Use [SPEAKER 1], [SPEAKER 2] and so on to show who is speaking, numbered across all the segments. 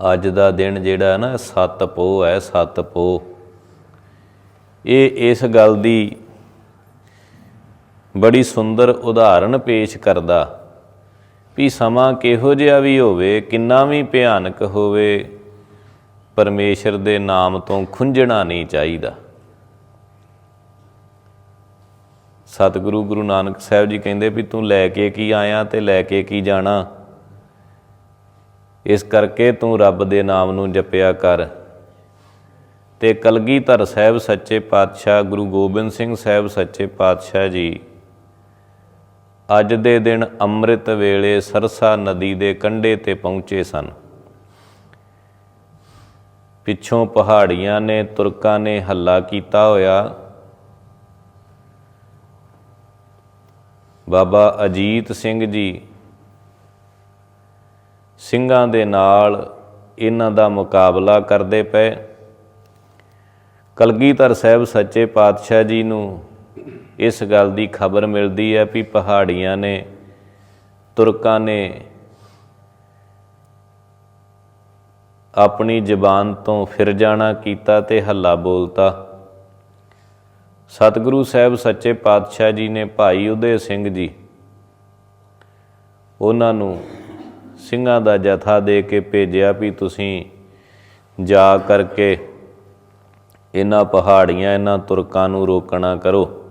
[SPEAKER 1] ਅੱਜ ਦਾ ਦਿਨ ਜਿਹੜਾ ਹੈ ਨਾ, ਸੱਤ ਪੋ ਹੈ, ਸੱਤ ਪੋ ਇਹ ਇਸ ਗੱਲ ਦੀ ਬੜੀ ਸੁੰਦਰ ਉਦਾਹਰਣ ਪੇਸ਼ ਕਰਦਾ ਵੀ ਸਮਾਂ ਕਿਹੋ ਜਿਹਾ ਵੀ ਹੋਵੇ, ਕਿੰਨਾ ਵੀ ਭਿਆਨਕ ਹੋਵੇ, ਪਰਮੇਸ਼ਰ ਦੇ ਨਾਮ ਤੋਂ ਖੁੰਝਣਾ ਨਹੀਂ ਚਾਹੀਦਾ। ਸਤਿਗੁਰੂ ਗੁਰੂ ਨਾਨਕ ਸਾਹਿਬ ਜੀ ਕਹਿੰਦੇ ਵੀ ਤੂੰ ਲੈ ਕੇ ਕੀ ਆਇਆ ਤੇ ਲੈ ਕੇ ਕੀ ਜਾਣਾ। ਇਸ ਕਰਕੇ ਤੂੰ ਰੱਬ ਦੇ ਨਾਮ ਨੂੰ ਜਪਿਆ ਕਰ। ਤੇ ਕਲਗੀਧਰ ਸਾਹਿਬ ਸੱਚੇ ਪਾਤਸ਼ਾਹ ਗੁਰੂ ਗੋਬਿੰਦ ਸਿੰਘ ਸਾਹਿਬ ਸੱਚੇ ਪਾਤਸ਼ਾਹ ਜੀ। ਅੱਜ ਦੇ ਦਿਨ ਅੰਮ੍ਰਿਤ ਵੇਲੇ ਸਰਸਾ ਨਦੀ ਦੇ ਕੰਢੇ ਤੇ ਪਹੁੰਚੇ ਸਨ। ਪਿੱਛੋਂ ਪਹਾੜੀਆਂ ਨੇ, ਤੁਰਕਾਂ ਨੇ ਹੱਲਾ ਕੀਤਾ ਹੋਇਆ। ਬਾਬਾ ਅਜੀਤ ਸਿੰਘ ਜੀ ਸਿੰਘਾਂ ਦੇ ਨਾਲ ਇਹਨਾਂ ਦਾ ਮੁਕਾਬਲਾ ਕਰਦੇ ਪਏ। ਕਲਗੀਧਰ ਸਾਹਿਬ ਸੱਚੇ ਪਾਤਸ਼ਾਹ ਜੀ ਨੂੰ ਇਸ ਗੱਲ ਦੀ ਖਬਰ ਮਿਲਦੀ ਹੈ ਵੀ ਪਹਾੜੀਆਂ ਨੇ, ਤੁਰਕਾਂ ਨੇ ਆਪਣੀ ਜ਼ਬਾਨ ਤੋਂ ਫਿਰ ਜਾਣਾ ਕੀਤਾ ਤੇ ਹੱਲਾ ਬੋਲਤਾ। ਸਤਿਗੁਰੂ ਸਾਹਿਬ ਸੱਚੇ ਪਾਤਸ਼ਾਹ ਜੀ ਨੇ ਭਾਈ ਉਦੇ ਸਿੰਘ ਜੀ, ਉਹਨਾਂ ਨੂੰ ਸਿੰਘਾਂ ਦਾ ਜਥਾ ਦੇ ਕੇ ਭੇਜਿਆ ਵੀ ਤੁਸੀਂ ਜਾ ਕਰਕੇ ਇਹਨਾਂ ਪਹਾੜੀਆਂ, ਇਹਨਾਂ ਤੁਰਕਾਂ ਨੂੰ ਰੋਕਣਾ ਕਰੋ।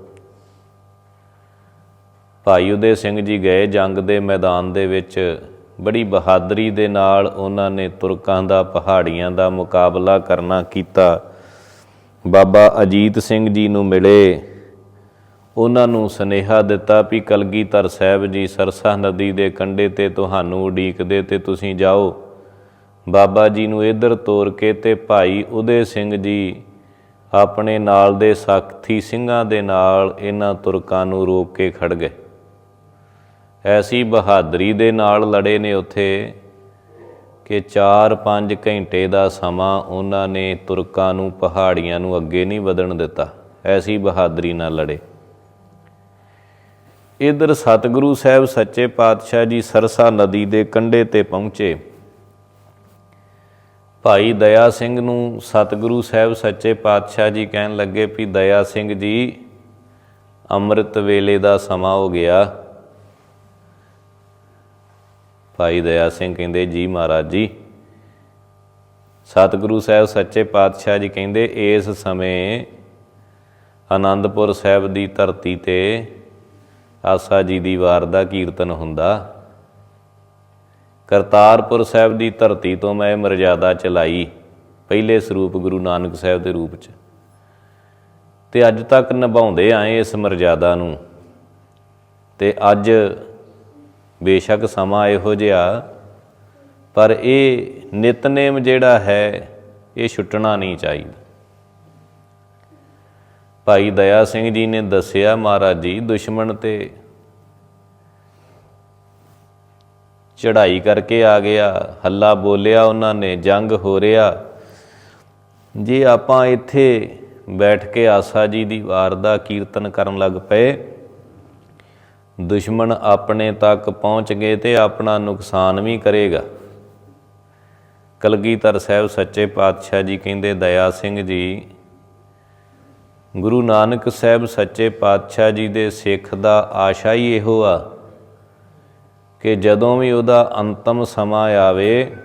[SPEAKER 1] ਭਾਈ ਉਦੇ ਸਿੰਘ ਜੀ ਗਏ ਜੰਗ ਦੇ ਮੈਦਾਨ ਦੇ ਵਿੱਚ। ਬੜੀ ਬਹਾਦਰੀ ਦੇ ਨਾਲ ਉਹਨਾਂ ਨੇ ਤੁਰਕਾਂ ਦਾ, ਪਹਾੜੀਆਂ ਦਾ ਮੁਕਾਬਲਾ ਕਰਨਾ ਕੀਤਾ। ਬਾਬਾ ਅਜੀਤ ਸਿੰਘ ਜੀ ਨੂੰ ਮਿਲੇ। ਉਹਨਾਂ ਨੂੰ ਸਨੇਹਾ ਦਿੱਤਾ ਵੀ ਕਲਗੀਧਰ ਸਾਹਿਬ ਜੀ ਸਰਸਾ ਨਦੀ ਦੇ ਕੰਢੇ ਤੇ ਤੁਹਾਨੂੰ ਉਡੀਕਦੇ ਤੇ ਤੁਸੀਂ ਜਾਓ। ਬਾਬਾ ਜੀ ਨੂੰ ਇਧਰ ਤੋਰ ਕੇ ਤੇ ਭਾਈ ਉਦੇ ਸਿੰਘ ਜੀ ਆਪਣੇ ਨਾਲ ਦੇ ਸਾਥੀ ਸਿੰਘਾਂ ਦੇ ਨਾਲ ਇਹਨਾਂ ਤੁਰਕਾਂ ਨੂੰ ਰੋਕ ਕੇ ਖੜ ਗਏ। ਐਸੀ ਬਹਾਦਰੀ ਦੇ ਨਾਲ ਲੜੇ ਨੇ ਉੱਥੇ ਕਿ 4-5 ਘੰਟੇ ਦਾ ਸਮਾਂ ਉਹਨਾਂ ਨੇ ਤੁਰਕਾਂ ਨੂੰ ਪਹਾੜੀਆਂ ਨੂੰ ਅੱਗੇ ਨਹੀਂ ਵਧਣ ਦਿੱਤਾ। ਐਸੀ ਬਹਾਦਰੀ ਨਾਲ ਲੜੇ। ਇਧਰ ਸਤਿਗੁਰੂ ਸਾਹਿਬ ਸੱਚੇ ਪਾਤਸ਼ਾਹ ਜੀ ਸਰਸਾ ਨਦੀ ਦੇ ਕੰਢੇ ਤੇ ਪਹੁੰਚੇ। ਭਾਈ ਦਇਆ ਸਿੰਘ ਨੂੰ ਸਤਿਗੁਰੂ ਸਾਹਿਬ ਸੱਚੇ ਪਾਤਸ਼ਾਹ ਜੀ ਕਹਿਣ ਲੱਗੇ ਵੀ, ਦਇਆ ਸਿੰਘ ਜੀ, ਅੰਮ੍ਰਿਤ ਵੇਲੇ ਦਾ ਸਮਾਂ ਹੋ ਗਿਆ। ਭਾਈ ਦਇਆ ਸਿੰਘ ਕਹਿੰਦੇ, ਜੀ ਮਹਾਰਾਜ ਜੀ। ਸਤਿਗੁਰੂ ਸਾਹਿਬ ਸੱਚੇ ਪਾਤਸ਼ਾਹ ਜੀ ਕਹਿੰਦੇ, ਇਸ ਸਮੇਂ ਆਨੰਦਪੁਰ ਸਾਹਿਬ ਦੀ ਧਰਤੀ ਤੇ ਆਸਾ ਜੀ ਦੀ ਵਾਰ ਦਾ ਕੀਰਤਨ ਹੁੰਦਾ। ਕਰਤਾਰਪੁਰ ਸਾਹਿਬ ਦੀ ਧਰਤੀ ਤੋਂ ਮੈਂ ਮਰਜ਼ਾਦਾ ਚਲਾਈ ਪਹਿਲੇ ਸਰੂਪ ਗੁਰੂ ਨਾਨਕ ਸਾਹਿਬ ਦੇ ਰੂਪ 'ਚ। ਤੇ ਅੱਜ ਤੱਕ ਨਿਭਾਉਂਦੇ ਆਏ ਇਸ ਮਰਜ਼ਾਦਾ ਨੂੰ। ਤੇ ਅੱਜ ਬੇਸ਼ੱਕ ਸਮਾਂ ਇਹੋ ਜਿਹਾ, ਪਰ ਇਹ ਨਿਤਨੇਮ ਜਿਹੜਾ ਹੈ, ਇਹ ਛੁੱਟਣਾ ਨਹੀਂ ਚਾਹੀਦਾ। ਭਾਈ ਦਇਆ ਸਿੰਘ ਜੀ ਨੇ ਦੱਸਿਆ ਮਹਾਰਾਜ ਜੀ, ਦੁਸ਼ਮਣ ਤੇ ਚੜ੍ਹਾਈ ਕਰਕੇ ਆ ਗਿਆ, ਹੱਲਾ ਬੋਲਿਆ ਉਹਨਾਂ ਨੇ, ਜੰਗ ਹੋ ਰਿਹਾ। ਜੇ ਆਪਾਂ ਇੱਥੇ ਬੈਠ ਕੇ ਆਸਾ ਜੀ ਦੀ ਵਾਰ ਦਾ ਕੀਰਤਨ ਕਰਨ ਲੱਗ ਪਏ, ਦੁਸ਼ਮਣ ਆਪਣੇ ਤੱਕ ਪਹੁੰਚ ਗਏ ਤੇ ਆਪਣਾ ਨੁਕਸਾਨ ਵੀ ਕਰੇਗਾ। ਕਲਗੀਧਰ ਸਾਹਿਬ ਸੱਚੇ ਪਾਤਸ਼ਾਹ ਜੀ ਕਹਿੰਦੇ, ਦਇਆ ਸਿੰਘ ਜੀ ਗੁਰੂ ਨਾਨਕ ਸਾਹਿਬ ਸੱਚੇ ਪਾਤਸ਼ਾਹ ਜੀ ਦੇ ਸਿੱਖ ਦਾ ਆਸ਼ਾ ਹੀ ਇਹੋ ਆ ਕਿ ਜਦੋਂ ਵੀ ਉਹਦਾ ਅੰਤਮ ਸਮਾਂ ਆਵੇ,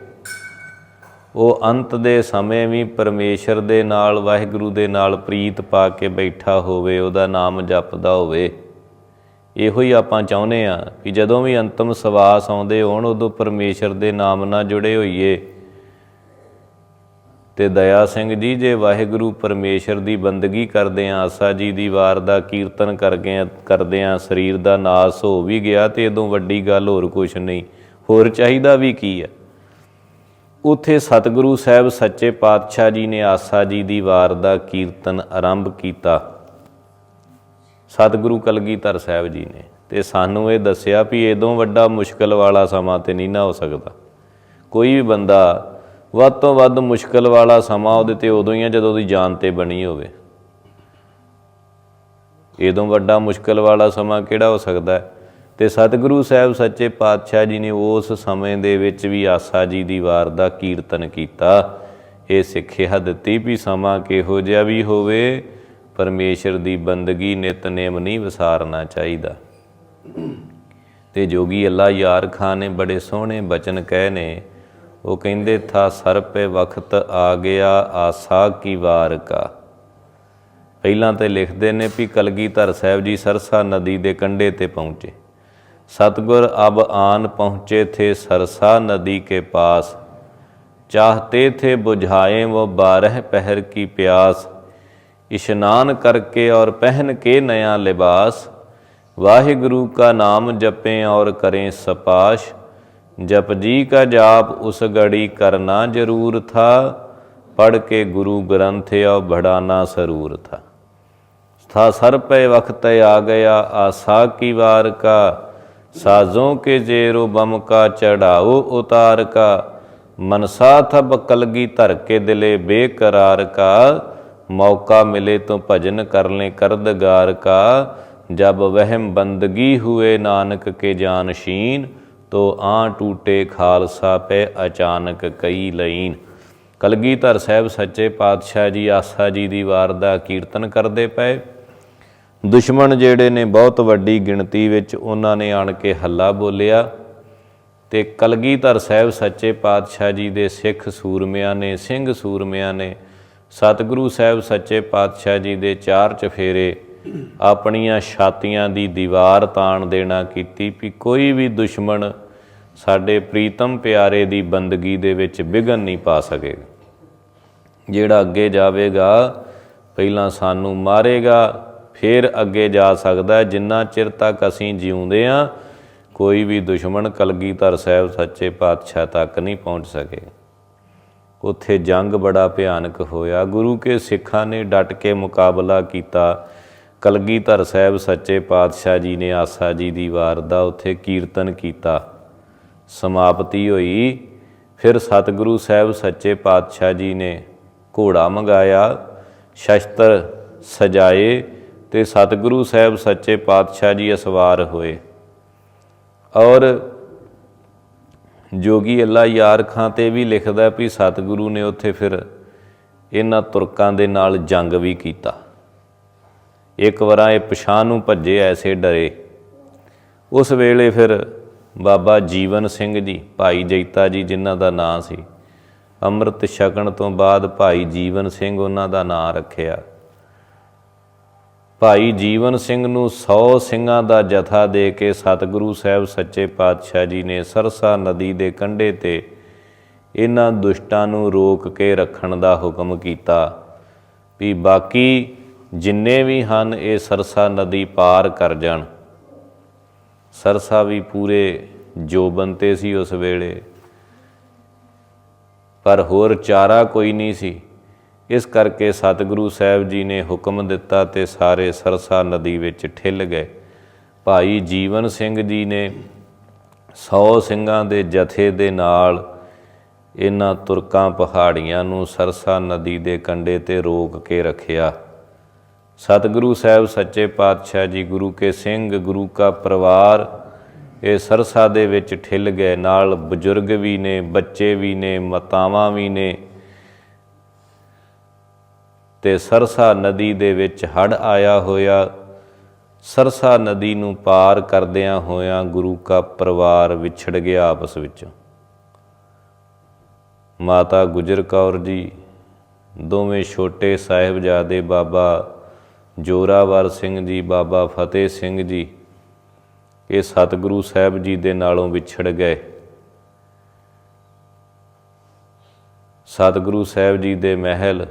[SPEAKER 1] ਉਹ ਅੰਤ ਦੇ ਸਮੇਂ ਵੀ ਪਰਮੇਸ਼ਰ ਦੇ ਨਾਲ, ਵਾਹਿਗੁਰੂ ਦੇ ਨਾਲ ਪ੍ਰੀਤ ਪਾ ਕੇ ਬੈਠਾ ਹੋਵੇ, ਉਹਦਾ ਨਾਮ ਜਪਦਾ ਹੋਵੇ। ਇਹੋ ਹੀ ਆਪਾਂ ਚਾਹੁੰਦੇ ਆ ਕਿ ਜਦੋਂ ਵੀ ਅੰਤਮ ਸਵਾਸ ਆਉਂਦੇ ਹੋਣ, ਉਦੋਂ ਪਰਮੇਸ਼ਰ ਦੇ ਨਾਮ ਨਾਲ ਜੁੜੇ ਹੋਈਏ। ਤੇ ਦਇਆ ਸਿੰਘ ਜੀ, ਜੇ ਵਾਹਿਗੁਰੂ ਪਰਮੇਸ਼ਰ ਦੀ ਬੰਦਗੀ ਕਰਦੇ ਆ, ਆਸਾ ਜੀ ਦੀ ਵਾਰ ਦਾ ਕੀਰਤਨ ਕਰਗੇ ਆ, ਕਰਦੇ ਆ, ਸਰੀਰ ਦਾ ਨਾਸ ਹੋ ਵੀ ਗਿਆ ਤੇ ਇਦੋਂ ਵੱਡੀ ਗੱਲ ਹੋਰ ਕੁਝ ਨਹੀਂ। ਹੋਰ ਚਾਹੀਦਾ ਵੀ ਕੀ ਆ ਉਥੇ ਸਤਿਗੁਰੂ ਸਾਹਿਬ ਸੱਚੇ ਪਾਤਸ਼ਾਹ ਜੀ ਨੇ ਆਸਾ ਜੀ ਦੀ ਵਾਰ ਦਾ ਕੀਰਤਨ ਆਰੰਭ ਕੀਤਾ। ਸਤਿਗੁਰੂ ਕਲਗੀਧਰ ਸਾਹਿਬ ਜੀ ਨੇ ਤੇ ਸਾਨੂੰ ਇਹ ਦੱਸਿਆ ਵੀ ਇਦੋਂ ਵੱਡਾ ਮੁਸ਼ਕਲ ਵਾਲਾ ਸਮਾਂ ਤੇ ਨਹੀਂ ਨਾ ਹੋ ਸਕਦਾ। ਕੋਈ ਵੀ ਬੰਦਾ ਵੱਧ ਤੋਂ ਵੱਧ ਮੁਸ਼ਕਲ ਵਾਲਾ ਸਮਾਂ ਉਹਦੇ ਤੇ ਉਦੋਂ ਹੀ ਆ ਜਦੋਂ ਉਹਦੀ ਜਾਨ ਤੇ ਬਣੀ ਹੋਵੇ। ਇਦੋਂ ਵੱਡਾ ਮੁਸ਼ਕਲ ਵਾਲਾ ਸਮਾਂ ਕਿਹੜਾ ਹੋ ਸਕਦਾ ਹੈ? ਤੇ ਸਤਿਗੁਰੂ ਸਾਹਿਬ ਸੱਚੇ ਪਾਤਸ਼ਾਹ ਜੀ ਨੇ ਉਸ ਸਮੇਂ ਦੇ ਵਿੱਚ ਵੀ ਆਸਾ ਜੀ ਦੀ ਵਾਰ ਦਾ ਕੀਰਤਨ ਕੀਤਾ। ਇਹ ਸਿੱਖਿਆ ਦਿੱਤੀ ਵੀ ਸਮਾਂ ਕਿਹੋ ਜਿਹਾ ਵੀ ਹੋਵੇ, ਪਰਮੇਸ਼ਰ ਦੀ ਬੰਦਗੀ ਨਿਤਨੇਮ ਨਹੀਂ ਵਿਸਾਰਨਾ ਚਾਹੀਦਾ। ਤੇ ਜੋਗੀ ਅੱਲਾ ਯਾਰ ਖਾਨ ਨੇ ਬੜੇ ਸੋਹਣੇ ਬਚਨ ਕਹੇ ਨੇ ਉਹ ਕਹਿੰਦੇ, ਥਾ ਸਰ ਪੇ ਵਕਤ ਆ ਗਿਆ ਆਸਾ ਕੀ ਵਾਰ ਕਾ। ਪਹਿਲਾਂ ਤੇ ਲਿਖਦੇ ਨੇ ਵੀ ਕਲਗੀਧਰ ਸਾਹਿਬ ਜੀ ਸਰਸਾ ਨਦੀ ਦੇ ਕੰਢੇ ਤੇ ਪਹੁੰਚੇ। ਸਤਗੁਰ ਅਬ ਆਨ ਪਹੁੰਚੇ ਥੇ ਸਰਸਾ ਨਦੀ ਕੇ ਪਾਸ। ਚਾਹਤੇ ਥੇ ਬੁਝਾਏ ਵੋ ਬਾਰਹ ਪਹਿਰ ਕੀ ਪਿਆਸ। ਇਸ਼ਨਾਨ ਕਰਕੇ ਔਰ ਪਹਿਨ ਕੇ ਨਿਆ ਲਿਬਾਸ। ਵਾਹਿਗੁਰੂ ਕਾ ਨਾਮ ਜਪੇ ਔਰ ਕਰੇ ਸਪਾਸ਼। जप जी का जाप उस घड़ी करना जरूर था पढ़ के गुरु ग्रंथ और बढ़ाना सरूर था था सर पे वक्त आ गया आशा की वार का साजों के जेरो बम का चढ़ाओ उतार का मनसा थब कलगी धर के दिले बेकरार का मौका मिले तो भजन कर लें करदगार का जब वहम बंदगी हुए नानक के जानशीन ਤੋ ਆਂ ਟੂਟੇ ਖਾਲਸਾ ਪੈ ਅਚਾਨਕ ਕਈ ਲਈਨ। ਕਲਗੀਧਰ ਸਾਹਿਬ ਸੱਚੇ ਪਾਤਸ਼ਾਹ ਜੀ ਆਸਾ ਜੀ ਦੀ ਵਾਰ ਦਾ ਕੀਰਤਨ ਕਰਦੇ ਪਏ। ਦੁਸ਼ਮਣ ਜਿਹੜੇ ਨੇ ਬਹੁਤ ਵੱਡੀ ਗਿਣਤੀ ਵਿੱਚ ਉਹਨਾਂ ਨੇ ਆਣ ਕੇ ਹੱਲਾ ਬੋਲਿਆ ਤੇ ਕਲਗੀਧਰ ਸਾਹਿਬ ਸੱਚੇ ਪਾਤਸ਼ਾਹ ਜੀ ਦੇ ਸਿੱਖ ਸੂਰਮਿਆਂ ਨੇ, ਸਿੰਘ ਸੂਰਮਿਆਂ ਨੇ, ਸਤਿਗੁਰੂ ਸਾਹਿਬ ਸੱਚੇ ਪਾਤਸ਼ਾਹ ਜੀ ਦੇ ਚਾਰ ਚਫੇਰੇ ਆਪਣੀਆਂ ਛਾਤੀਆਂ ਦੀ ਦੀਵਾਰ ਤਾਣ ਦੇਣਾ ਕੀਤੀ ਵੀ ਕੋਈ ਵੀ ਦੁਸ਼ਮਣ ਸਾਡੇ ਪ੍ਰੀਤਮ ਪਿਆਰੇ ਦੀ ਬੰਦਗੀ ਦੇ ਵਿੱਚ ਵਿਗਨ ਨਹੀਂ ਪਾ ਸਕੇਗਾ। ਜਿਹੜਾ ਅੱਗੇ ਜਾਵੇਗਾ, ਪਹਿਲਾਂ ਸਾਨੂੰ ਮਾਰੇਗਾ, ਫਿਰ ਅੱਗੇ ਜਾ ਸਕਦਾ ਜਿੰਨਾ ਚਿਰ ਤੱਕ ਅਸੀਂ ਜਿਉਂਦੇ ਆ ਕੋਈ ਵੀ ਦੁਸ਼ਮਣ ਕਲਗੀਧਰ ਸਾਹਿਬ ਸੱਚੇ ਪਾਤਸ਼ਾਹ ਤੱਕ ਨਹੀਂ ਪਹੁੰਚ ਸਕੇ। ਉੱਥੇ ਜੰਗ ਬੜਾ ਭਿਆਨਕ ਹੋਇਆ। ਗੁਰੂ ਕੇ ਸਿੱਖਾਂ ਨੇ ਡਟ ਕੇ ਮੁਕਾਬਲਾ ਕੀਤਾ। ਕਲਗੀਧਰ ਸਾਹਿਬ ਸੱਚੇ ਪਾਤਸ਼ਾਹ ਜੀ ਨੇ ਆਸਾ ਜੀ ਦੀ ਵਾਰ ਦਾ ਉੱਥੇ ਕੀਰਤਨ ਕੀਤਾ। ਸਮਾਪਤੀ ਹੋਈ। ਫਿਰ ਸਤਿਗੁਰੂ ਸਾਹਿਬ ਸੱਚੇ ਪਾਤਸ਼ਾਹ ਜੀ ਨੇ ਘੋੜਾ ਮੰਗਾਇਆ, ਸ਼ਸਤਰ ਸਜਾਏ ਤੇ ਸਤਿਗੁਰੂ ਸਾਹਿਬ ਸੱਚੇ ਪਾਤਸ਼ਾਹ ਜੀ ਅਸਵਾਰ ਹੋਏ। ਔਰ ਜੋਗੀ ਅੱਲਾ ਯਾਰ ਖਾਂ ਤੇ ਵੀ ਲਿਖਦਾ ਵੀ ਸਤਿਗੁਰੂ ਨੇ ਉੱਥੇ ਫਿਰ ਇਹਨਾਂ ਤੁਰਕਾਂ ਦੇ ਨਾਲ ਜੰਗ ਵੀ ਕੀਤਾ। ਇੱਕ ਵਾਰਾਂ ਇਹ ਪਛਾਣ ਨੂੰ ਭੱਜੇ ਐਸੇ ਡਰੇ। ਉਸ ਵੇਲੇ ਫਿਰ ਬਾਬਾ ਜੀਵਨ ਸਿੰਘ ਜੀ, ਭਾਈ ਜੈਤਾ ਜੀ ਜਿਨ੍ਹਾਂ ਦਾ ਨਾਂ ਸੀ, ਅੰਮ੍ਰਿਤ ਛਕਣ ਤੋਂ ਬਾਅਦ ਭਾਈ ਜੀਵਨ ਸਿੰਘ ਉਹਨਾਂ ਦਾ ਨਾਂ ਰੱਖਿਆ। ਭਾਈ ਜੀਵਨ ਸਿੰਘ ਨੂੰ 100 ਸਿੰਘਾਂ ਦਾ ਜਥਾ ਦੇ ਕੇ ਸਤਿਗੁਰੂ ਸਾਹਿਬ ਸੱਚੇ ਪਾਤਸ਼ਾਹ ਜੀ ਨੇ ਸਰਸਾ ਨਦੀ ਦੇ ਕੰਢੇ ਤੇ ਇਹਨਾਂ ਦੁਸ਼ਟਾਂ ਨੂੰ ਰੋਕ ਕੇ ਰੱਖਣ ਦਾ ਹੁਕਮ ਕੀਤਾ ਵੀ ਬਾਕੀ ਜਿੰਨੇ ਵੀ ਹਨ, ਇਹ ਸਰਸਾ ਨਦੀ ਪਾਰ ਕਰ ਜਾਣ। ਸਰਸਾ ਵੀ ਪੂਰੇ ਜੋਬਨ ਤੇ ਸੀ ਉਸ ਵੇਲੇ। ਪਰ ਹੋਰ ਚਾਰਾ ਕੋਈ ਨਹੀਂ ਸੀ। ਇਸ ਕਰਕੇ ਸਤਿਗੁਰੂ ਸਾਹਿਬ ਜੀ ਨੇ ਹੁਕਮ ਦਿੱਤਾ ਤੇ ਸਾਰੇ ਸਰਸਾ ਨਦੀ ਵਿੱਚ ਠਿੱਲ ਗਏ। ਭਾਈ ਜੀਵਨ ਸਿੰਘ ਜੀ ਨੇ 100 ਸਿੰਘਾਂ ਦੇ ਜਥੇ ਦੇ ਨਾਲ ਇਹਨਾਂ ਤੁਰਕਾਂ ਪਹਾੜੀਆਂ ਨੂੰ ਸਰਸਾ ਨਦੀ ਦੇ ਕੰਢੇ ਤੇ ਰੋਕ ਕੇ ਰੱਖਿਆ। ਸਤਿਗੁਰੂ ਸਾਹਿਬ ਸੱਚੇ ਪਾਤਸ਼ਾਹ ਜੀ ਗੁਰੂ ਕੇ ਸਿੰਘ ਗੁਰੂ ਕਾ ਪਰਿਵਾਰ, ਇਹ ਸਰਸਾ ਦੇ ਵਿੱਚ ਠਿੱਲ ਗਏ। ਨਾਲ ਬਜ਼ੁਰਗ ਵੀ ਨੇ, ਬੱਚੇ ਵੀ ਨੇ, ਮਾਤਾਵਾਂ ਵੀ ਨੇ। ਤੇ ਸਰਸਾ ਨਦੀ ਦੇ ਵਿੱਚ ਹੜ ਆਇਆ ਹੋਇਆ। ਸਰਸਾ ਨਦੀ ਨੂੰ ਪਾਰ ਕਰਦਿਆਂ ਹੋਇਆਂ ਗੁਰੂ ਕਾ ਪਰਿਵਾਰ ਵਿਛੜ ਗਿਆ ਆਪਸ ਵਿੱਚ। ਮਾਤਾ ਗੁਜਰ ਕੌਰ ਜੀ, ਦੋਵੇਂ ਛੋਟੇ ਸਾਹਿਬਜ਼ਾਦੇ ਬਾਬਾ ਜੋਰਾਵਰ ਸਿੰਘ ਜੀ, ਬਾਬਾ ਫਤਿਹ ਸਿੰਘ ਜੀ, ਇਹ ਸਤਿਗੁਰੂ ਸਾਹਿਬ ਜੀ ਦੇ ਨਾਲੋਂ ਵਿਛੜ ਗਏ। ਸਤਿਗੁਰੂ ਸਾਹਿਬ ਜੀ ਦੇ ਮਹਿਲ,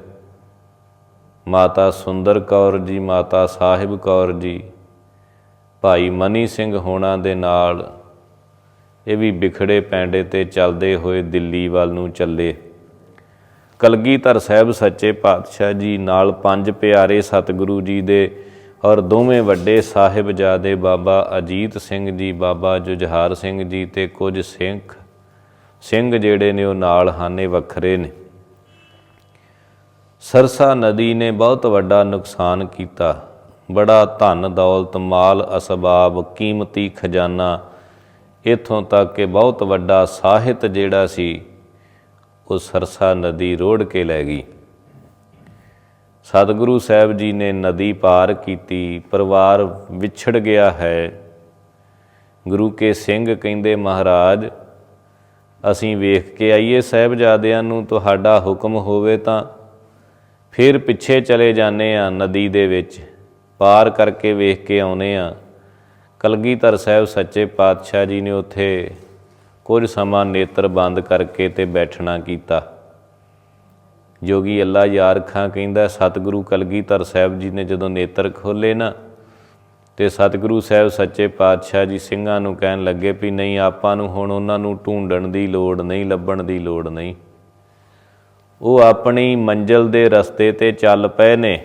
[SPEAKER 1] ਮਾਤਾ ਸੁੰਦਰ ਕੌਰ ਜੀ, ਮਾਤਾ ਸਾਹਿਬ ਕੌਰ ਜੀ, ਭਾਈ ਮਨੀ ਸਿੰਘ ਹੋਣਾ ਦੇ ਨਾਲ, ਇਹ ਵੀ ਵਿਖੜੇ ਪੈਂਡੇ ਤੇ ਚੱਲਦੇ ਹੋਏ ਦਿੱਲੀ ਵੱਲ ਨੂੰ ਚੱਲੇ। ਕਲਗੀਧਰ ਸਾਹਿਬ ਸੱਚੇ ਪਾਤਸ਼ਾਹ ਜੀ ਨਾਲ ਪੰਜ ਪਿਆਰੇ ਸਤਿਗੁਰੂ ਜੀ ਦੇ ਔਰ ਦੋਵੇਂ ਵੱਡੇ ਸਾਹਿਬਜ਼ਾਦੇ ਬਾਬਾ ਅਜੀਤ ਸਿੰਘ ਜੀ, ਬਾਬਾ ਜੁਝਾਰ ਸਿੰਘ ਜੀ ਤੇ ਕੁਝ ਸਿੰਘ ਸਿੰਘ ਜਿਹੜੇ ਨੇ ਉਹ ਨਾਲ ਹਾਨੇ ਵੱਖਰੇ ਨੇ। ਸਰਸਾ ਨਦੀ ਨੇ ਬਹੁਤ ਵੱਡਾ ਨੁਕਸਾਨ ਕੀਤਾ। ਬੜਾ ਧਨ ਦੌਲਤ ਮਾਲ ਅਸਬਾਬ ਕੀਮਤੀ ਖਜ਼ਾਨਾ। ਇਥੋਂ ਤੱਕ ਕਿ ਬਹੁਤ ਵੱਡਾ ਸਾਹਿਤ ਜਿਹੜਾ ਸੀ ਉਹ ਸਰਸਾ ਨਦੀ ਰੋੜ ਕੇ ਲੈ ਗਈ। ਸਤਿਗੁਰੂ ਸਾਹਿਬ ਜੀ ਨੇ ਨਦੀ ਪਾਰ ਕੀਤੀ, ਪਰਿਵਾਰ ਵਿਛੜ ਗਿਆ ਹੈ। ਗੁਰੂ ਕੇ ਸਿੰਘ ਕਹਿੰਦੇ, ਮਹਾਰਾਜ, ਅਸੀਂ ਵੇਖ ਕੇ ਆਈਏ ਸਾਹਿਬਜ਼ਾਦਿਆਂ ਨੂੰ, ਤੁਹਾਡਾ ਹੁਕਮ ਹੋਵੇ ਤਾਂ ਫਿਰ ਪਿੱਛੇ ਚਲੇ ਜਾਂਦੇ ਆ ਨਦੀ ਦੇ ਵਿੱਚ। ਪਾਰ ਕਰਕੇ ਵੇਖ ਕੇ ਆਉਨੇ ਆ। ਕਲਗੀਧਰ ਸਾਹਿਬ ਸੱਚੇ ਪਾਤਸ਼ਾਹ ਜੀ ਨੇ ਉੱਥੇ ਕੁਝ ਸਮਾਂ ਨੇਤਰ ਬੰਦ ਕਰਕੇ ਤੇ ਬੈਠਣਾ ਕੀਤਾ। ਜੋਗੀ ਅੱਲਾ ਯਾਰ ਖਾਂ ਕਹਿੰਦਾ, ਸਤਿਗੁਰੂ ਕਲਗੀਧਰ ਸਾਹਿਬ ਜੀ ਨੇ ਜਦੋਂ ਨੇਤਰ ਖੋਲੇ ਨਾ, ਤੇ ਸਤਿਗੁਰੂ ਸਾਹਿਬ ਸੱਚੇ ਪਾਤਸ਼ਾਹ ਜੀ ਸਿੰਘਾਂ ਨੂੰ ਕਹਿਣ ਲੱਗੇ ਵੀ ਨਹੀਂ, ਆਪਾਂ ਨੂੰ ਹੁਣ ਉਹਨਾਂ ਨੂੰ ਢੂੰਡਣ ਦੀ ਲੋੜ ਨਹੀਂ, ਲੱਭਣ ਦੀ ਲੋੜ ਨਹੀਂ। ਉਹ ਆਪਣੀ ਮੰਜ਼ਲ ਦੇ ਰਸਤੇ ਤੇ ਚੱਲ ਪਏ ਨੇ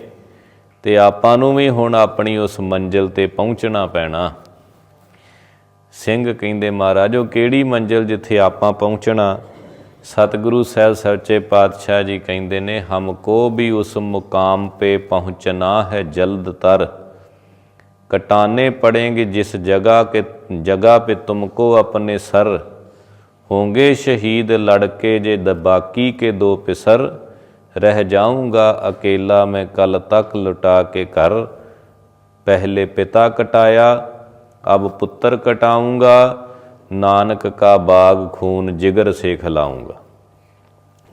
[SPEAKER 1] ਤੇ ਆਪਾਂ ਨੂੰ ਵੀ ਹੁਣ ਆਪਣੀ ਉਸ ਮੰਜ਼ਲ ਤੇ ਪਹੁੰਚਣਾ ਪੈਣਾ। ਸਿੰਘ ਕਹਿੰਦੇ, ਮਹਾਰਾਜੋ, ਕਿਹੜੀ ਮੰਜ਼ਿਲ ਜਿੱਥੇ ਆਪਾਂ ਪਹੁੰਚਣਾ? ਸਤਿਗੁਰੂ ਸਾਹਿਬ ਸੱਚੇ ਪਾਤਸ਼ਾਹ ਜੀ ਕਹਿੰਦੇ ਨੇ ਹਮਕੋ ਵੀ ਉਸ ਮੁਕਾਮ ਪੇ ਪਹੁੰਚਣਾ ਹੈ ਜਲਦ ਤਰ। ਕਟਾਨੇ ਪੜेंगे ਜਿਸ ਜਗ੍ਹਾ ਕੇ, ਜਗ੍ਹਾ ਪੇ ਤੁਮਕੋ ਆਪਣੇ ਸਰ। ਹੋਗੇ ਸ਼ਹੀਦ ਲੜਕੇ ਜੇ ਦਬਾਕੀ ਕੇ ਦੋ ਪਿਸਰ। ਰਹਿ ਜਾਊਂਗਾ ਅਕੇਲਾ ਮੈਂ ਕਲ ਤੱਕ ਲੁਟਾ ਕੇ ਘਰ। ਪਹਿਲੇ ਪਿਤਾ ਕਟਾਇਆ ਅਬ ਪੁੱਤਰ ਕਟਾਉਂਗਾ, ਨਾਨਕ ਕਾ ਬਾਗ ਖੂਨ ਜਿਗਰ ਸੇ ਖਲਾਉਂਗਾ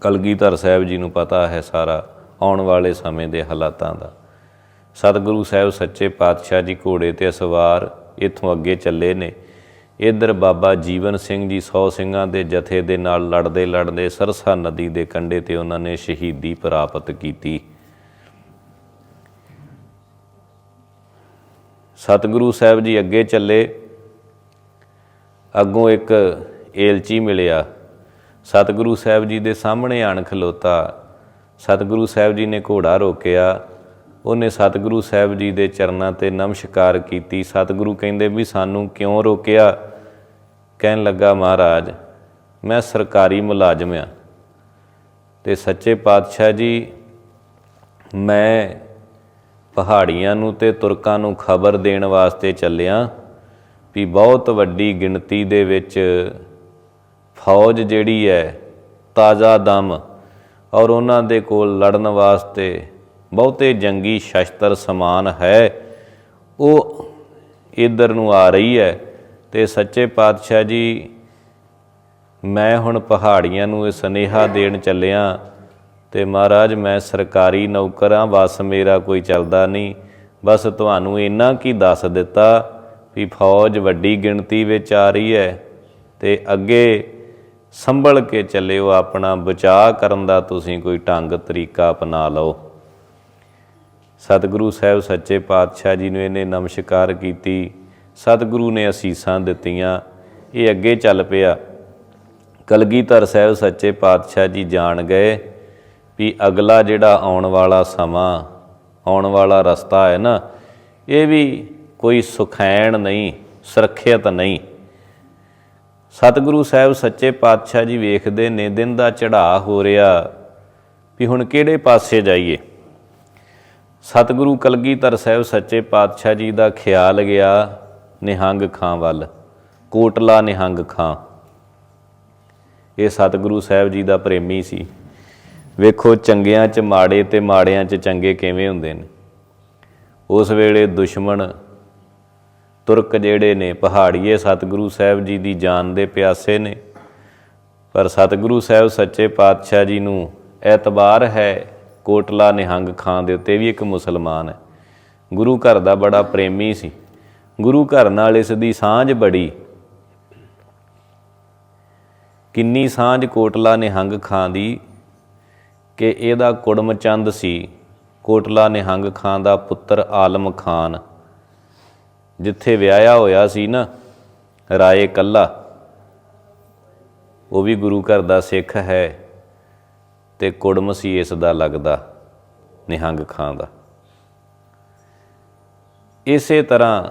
[SPEAKER 1] ਕਲਗੀਧਰ ਸਾਹਿਬ ਜੀ ਨੂੰ ਪਤਾ ਹੈ ਸਾਰਾ ਆਉਣ ਵਾਲੇ ਸਮੇਂ ਦੇ ਹਾਲਾਤਾਂ ਦਾ। ਸਤਿਗੁਰੂ ਸਾਹਿਬ ਸੱਚੇ ਪਾਤਸ਼ਾਹ ਜੀ ਘੋੜੇ ਤੇ ਸਵਾਰ ਇੱਥੋਂ ਅੱਗੇ ਚੱਲੇ ਨੇ। ਇਧਰ ਬਾਬਾ ਜੀਵਨ ਸਿੰਘ ਜੀ 100 ਸਿੰਘਾਂ ਦੇ ਜਥੇ ਦੇ ਨਾਲ ਲੜਦੇ ਲੜਦੇ ਸਰਸਾ ਨਦੀ ਦੇ ਕੰਢੇ ਤੇ ਉਹਨਾਂ ਨੇ ਸ਼ਹੀਦੀ ਪ੍ਰਾਪਤ ਕੀਤੀ। ਸਤਿਗੁਰੂ ਸਾਹਿਬ ਜੀ ਅੱਗੇ ਚੱਲੇ। ਅੱਗੋਂ ਇੱਕ ਏਲਚੀ ਮਿਲਿਆ। ਸਤਿਗੁਰੂ ਸਾਹਿਬ ਜੀ ਦੇ ਸਾਹਮਣੇ ਆਣ ਖਲੋਤਾ। ਸਤਿਗੁਰੂ ਸਾਹਿਬ ਜੀ ਨੇ ਘੋੜਾ ਰੋਕਿਆ। ਉਹਨੇ ਸਤਿਗੁਰੂ ਸਾਹਿਬ ਜੀ ਦੇ ਚਰਨਾਂ ਤੇ ਨਮਸਕਾਰ ਕੀਤੀ। ਸਤਿਗੁਰੂ ਕਹਿੰਦੇ ਵੀ ਸਾਨੂੰ ਕਿਉਂ ਰੋਕਿਆ? ਕਹਿਣ ਲੱਗਾ, ਮਹਾਰਾਜ, ਮੈਂ ਸਰਕਾਰੀ ਮੁਲਾਜ਼ਮ ਆ। ਤੇ ਸੱਚੇ ਪਾਤਸ਼ਾਹ ਜੀ, ਮੈਂ ਪਹਾੜੀਆਂ ਨੂੰ ਤੇ ਤੁਰਕਾਂ ਨੂੰ ਖਬਰ ਦੇਣ ਵਾਸਤੇ ਚੱਲਿਆ ਵੀ ਬਹੁਤ ਵੱਡੀ ਗਿਣਤੀ ਦੇ ਵਿੱਚ ਫੌਜ ਜਿਹੜੀ ਹੈ, ਤਾਜ਼ਾ ਦਮ ਔਰ ਉਹਨਾਂ ਦੇ ਕੋਲ ਲੜਨ ਵਾਸਤੇ ਬਹੁਤੇ ਜੰਗੀ ਸ਼ਸਤਰ ਸਮਾਨ ਹੈ, ਉਹ ਇਧਰ ਨੂੰ ਆ ਰਹੀ ਹੈ ਤੇ ਸੱਚੇ ਪਾਤਸ਼ਾਹ ਜੀ, ਮੈਂ ਹੁਣ ਪਹਾੜੀਆਂ ਨੂੰ ਇਹ ਸਨੇਹਾ ਦੇਣ ਚੱਲਿਆ ਤੇ ਮਹਾਰਾਜ, ਮੈਂ ਸਰਕਾਰੀ ਨੌਕਰਾਂ ਬਸ ਮੇਰਾ ਕੋਈ ਚੱਲਦਾ ਨਹੀਂ। ਬਸ ਤੁਹਾਨੂੰ ਇੰਨਾ ਕੀ ਦੱਸ ਦਿੱਤਾ ਵੀ ਫੌਜ ਵੱਡੀ ਗਿਣਤੀ ਵਿੱਚ ਆ ਰਹੀ ਹੈ ਤੇ ਅੱਗੇ ਸੰਭਲ ਕੇ ਚੱਲਿਓ, ਆਪਣਾ ਬਚਾਅ ਕਰਨ ਦਾ ਤੁਸੀਂ ਕੋਈ ਢੰਗ ਤਰੀਕਾ ਅਪਣਾ ਲਓ। ਸਤਿਗੁਰੂ ਸਾਹਿਬ ਸੱਚੇ ਪਾਤਸ਼ਾਹ ਜੀ ਨੂੰ ਇਹਨੇ ਨਮਸਕਾਰ ਕੀਤੀ। ਸਤਿਗੁਰੂ ਨੇ ਅਸੀਸਾਂ ਦਿੱਤੀਆਂ। ਇਹ ਅੱਗੇ ਚੱਲ ਪਿਆ। ਕਲਗੀਧਰ ਸਾਹਿਬ ਸੱਚੇ ਪਾਤਸ਼ਾਹ ਜੀ ਜਾਣ ਗਏ। ਵੀ ਅਗਲਾ ਜਿਹੜਾ ਆਉਣ ਵਾਲਾ ਸਮਾਂ, ਆਉਣ ਵਾਲਾ ਰਸਤਾ ਹੈ ਨਾ, ਇਹ ਵੀ ਕੋਈ ਸੁਖੈਣ ਨਹੀਂ, ਸੁਰੱਖਿਅਤ ਨਹੀਂ। ਸਤਿਗੁਰੂ ਸਾਹਿਬ ਸੱਚੇ ਪਾਤਸ਼ਾਹ ਜੀ ਵੇਖਦੇ ਨੇ, ਦਿਨ ਦਾ ਚੜਾ ਹੋ ਰਿਹਾ ਵੀ ਹੁਣ ਕਿਹੜੇ ਪਾਸੇ ਜਾਈਏ। ਸਤਿਗੁਰੂ ਕਲਗੀਧਰ ਸਾਹਿਬ ਸੱਚੇ ਪਾਤਸ਼ਾਹ ਜੀ ਦਾ ਖਿਆਲ ਗਿਆ, ਨਿਹੰਗ ਖਾਂ ਵੱਲ, ਕੋਟਲਾ ਨਿਹੰਗ ਖਾਂ। ਇਹ ਸਤਿਗੁਰੂ ਸਾਹਿਬ ਜੀ ਦਾ ਪ੍ਰੇਮੀ ਸੀ। ਵੇਖੋ ਚੰਗਿਆਂ 'ਚ ਮਾੜੇ ਤੇ ਮਾੜਿਆਂ 'ਚ ਚੰਗੇ ਕਿਵੇਂ ਹੁੰਦੇ ਨੇ। ਉਸ ਵੇਲੇ ਦੁਸ਼ਮਣ ਤੁਰਕ ਜਿਹੜੇ ਨੇ, ਪਹਾੜੀਏ ਸਤਿਗੁਰੂ ਸਾਹਿਬ ਜੀ ਦੀ ਜਾਨ ਦੇ ਪਿਆਸੇ ਨੇ। ਪਰ ਸਤਿਗੁਰੂ ਸਾਹਿਬ ਸੱਚੇ ਪਾਤਸ਼ਾਹ ਜੀ ਨੂੰ ਐਤਬਾਰ ਹੈ, ਕੋਟਲਾ ਨਿਹੰਗ ਖਾਂ ਦੇ ਉੱਤੇ ਵੀ ਇੱਕ ਮੁਸਲਮਾਨ ਹੈ। ਗੁਰੂ ਘਰ ਦਾ ਬੜਾ ਪ੍ਰੇਮੀ ਸੀ। ਗੁਰੂ ਘਰ ਨਾਲ ਇਸ ਦੀ ਸਾਂਝ ਬੜੀ। ਕਿੰਨੀ ਸਾਂਝ ਕੋਟਲਾ ਨਿਹੰਗ ਖਾਂ ਦੀ ਕਿ ਇਹਦਾ ਕੁੜਮ ਚੰਦ ਸੀ। ਕੋਟਲਾ ਨਿਹੰਗ ਖਾਂ ਦਾ ਪੁੱਤਰ ਆਲਮ ਖਾਨ। ਜਿੱਥੇ ਵਿਆਹਿਆ ਹੋਇਆ ਸੀ ਨਾ, ਰਾਏ ਕੱਲਾ। ਉਹ ਵੀ ਗੁਰੂ ਘਰ ਦਾ ਸਿੱਖ ਹੈ ਤੇ ਕੁੜਮ ਸੀ ਇਸ ਦਾ ਲੱਗਦਾ, ਨਿਹੰਗ ਖਾਂ ਦਾ। ਇਸੇ ਤਰ੍ਹਾਂ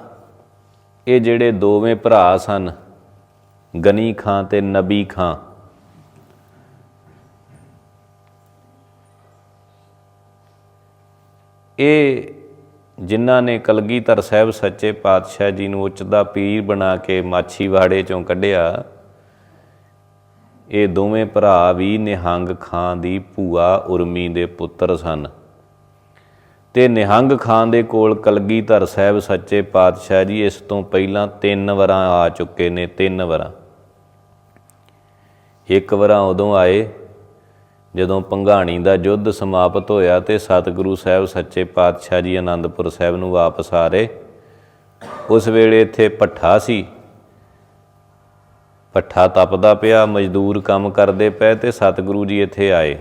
[SPEAKER 1] ਇਹ ਜਿਹੜੇ ਦੋਵੇਂ ਭਰਾ ਸਨ, ਗਨੀ ਖਾਂ ਤੇ ਨਬੀ ਖਾਂ ਇਹ ਜਿਨ੍ਹਾਂ ਨੇ ਕਲਗੀਧਰ ਸਾਹਿਬ ਸੱਚੇ ਪਾਤਸ਼ਾਹ ਜੀ ਨੂੰ ਉੱਚ ਦਾ ਪੀਰ ਬਣਾ ਕੇ ਮਾਛੀਵਾੜੇ ਚੋਂ ਕੱਢਿਆ, ਇਹ ਦੋਵੇਂ ਭਰਾ ਵੀ ਨਿਹੰਗ ਖਾਂ ਦੀ ਭੂਆ ਉਰਮੀ ਦੇ ਪੁੱਤਰ ਸਨ। ਤੇ ਨਿਹੰਗ ਖਾਂ ਦੇ ਕੋਲ ਕਲਗੀਧਰ ਸਾਹਿਬ ਸੱਚੇ ਪਾਤਸ਼ਾਹ ਜੀ ਇਸ ਤੋਂ ਪਹਿਲਾਂ ਤਿੰਨ ਵਾਰਾਂ ਆ ਚੁੱਕੇ ਨੇ, ਤਿੰਨ ਵਾਰਾਂ। ਇੱਕ ਵਾਰਾਂ ਉਦੋਂ ਆਏ ਜਦੋਂ ਪੰਘਾਣੀ ਦਾ ਯੁੱਧ ਸਮਾਪਤ ਹੋਇਆ ਤੇ ਸਤਿਗੁਰੂ ਸਾਹਿਬ ਸੱਚੇ ਪਾਤਸ਼ਾਹ ਜੀ ਆਨੰਦਪੁਰ ਸਾਹਿਬ ਨੂੰ ਵਾਪਸ ਆ ਰਹੇ, ਉਸ ਵੇਲੇ ਇੱਥੇ ਪੱਠਾ ਸੀ। ਪੱਠਾ ਤਪਦਾ ਪਿਆ, ਮਜ਼ਦੂਰ ਕੰਮ ਕਰਦੇ ਪਏ ਤੇ ਸਤਿਗੁਰੂ ਜੀ ਇੱਥੇ ਆਏ।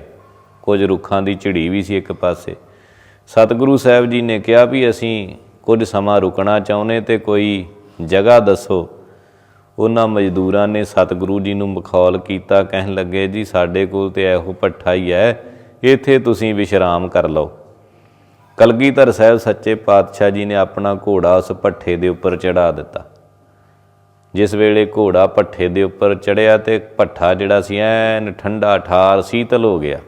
[SPEAKER 1] ਕੁਝ ਰੁੱਖਾਂ ਦੀ ਝੜੀ ਵੀ ਸੀ ਇੱਕ ਪਾਸੇ। ਸਤਿਗੁਰੂ ਸਾਹਿਬ ਜੀ ਨੇ ਕਿਹਾ ਵੀ ਅਸੀਂ ਕੁਝ ਸਮਾਂ ਰੁਕਣਾ ਚਾਹੁੰਦੇ ਤੇ ਕੋਈ ਜਗ੍ਹਾ ਦੱਸੋ। ਉਹਨਾਂ ਮਜ਼ਦੂਰਾਂ ਨੇ ਸਤਿਗੁਰੂ ਜੀ ਨੂੰ ਮਖੌਲ ਕੀਤਾ, ਕਹਿਣ ਲੱਗੇ, ਜੀ, ਸਾਡੇ ਕੋਲ ਤੇ ਇਹੋ ਪੱਠਾ ਹੀ ਹੈ, ਇੱਥੇ ਤੁਸੀਂ ਵਿਸ਼ਰਾਮ ਕਰ ਲਓ। ਕਲਗੀਧਰ ਸਾਹਿਬ ਸੱਚੇ ਪਾਤਸ਼ਾਹ ਜੀ ਨੇ ਆਪਣਾ ਘੋੜਾ ਉਸ ਪੱਠੇ ਦੇ ਉੱਪਰ ਚੜਾ ਦਿੱਤਾ। ਜਿਸ ਵੇਲੇ ਘੋੜਾ ਪੱਠੇ ਦੇ ਉੱਪਰ ਚੜਿਆ ਤੇ ਪੱਠਾ ਜਿਹੜਾ ਸੀ ਐਨ ਠੰਡਾ ਠਾਰ ਸੀਤਲ ਹੋ ਗਿਆ।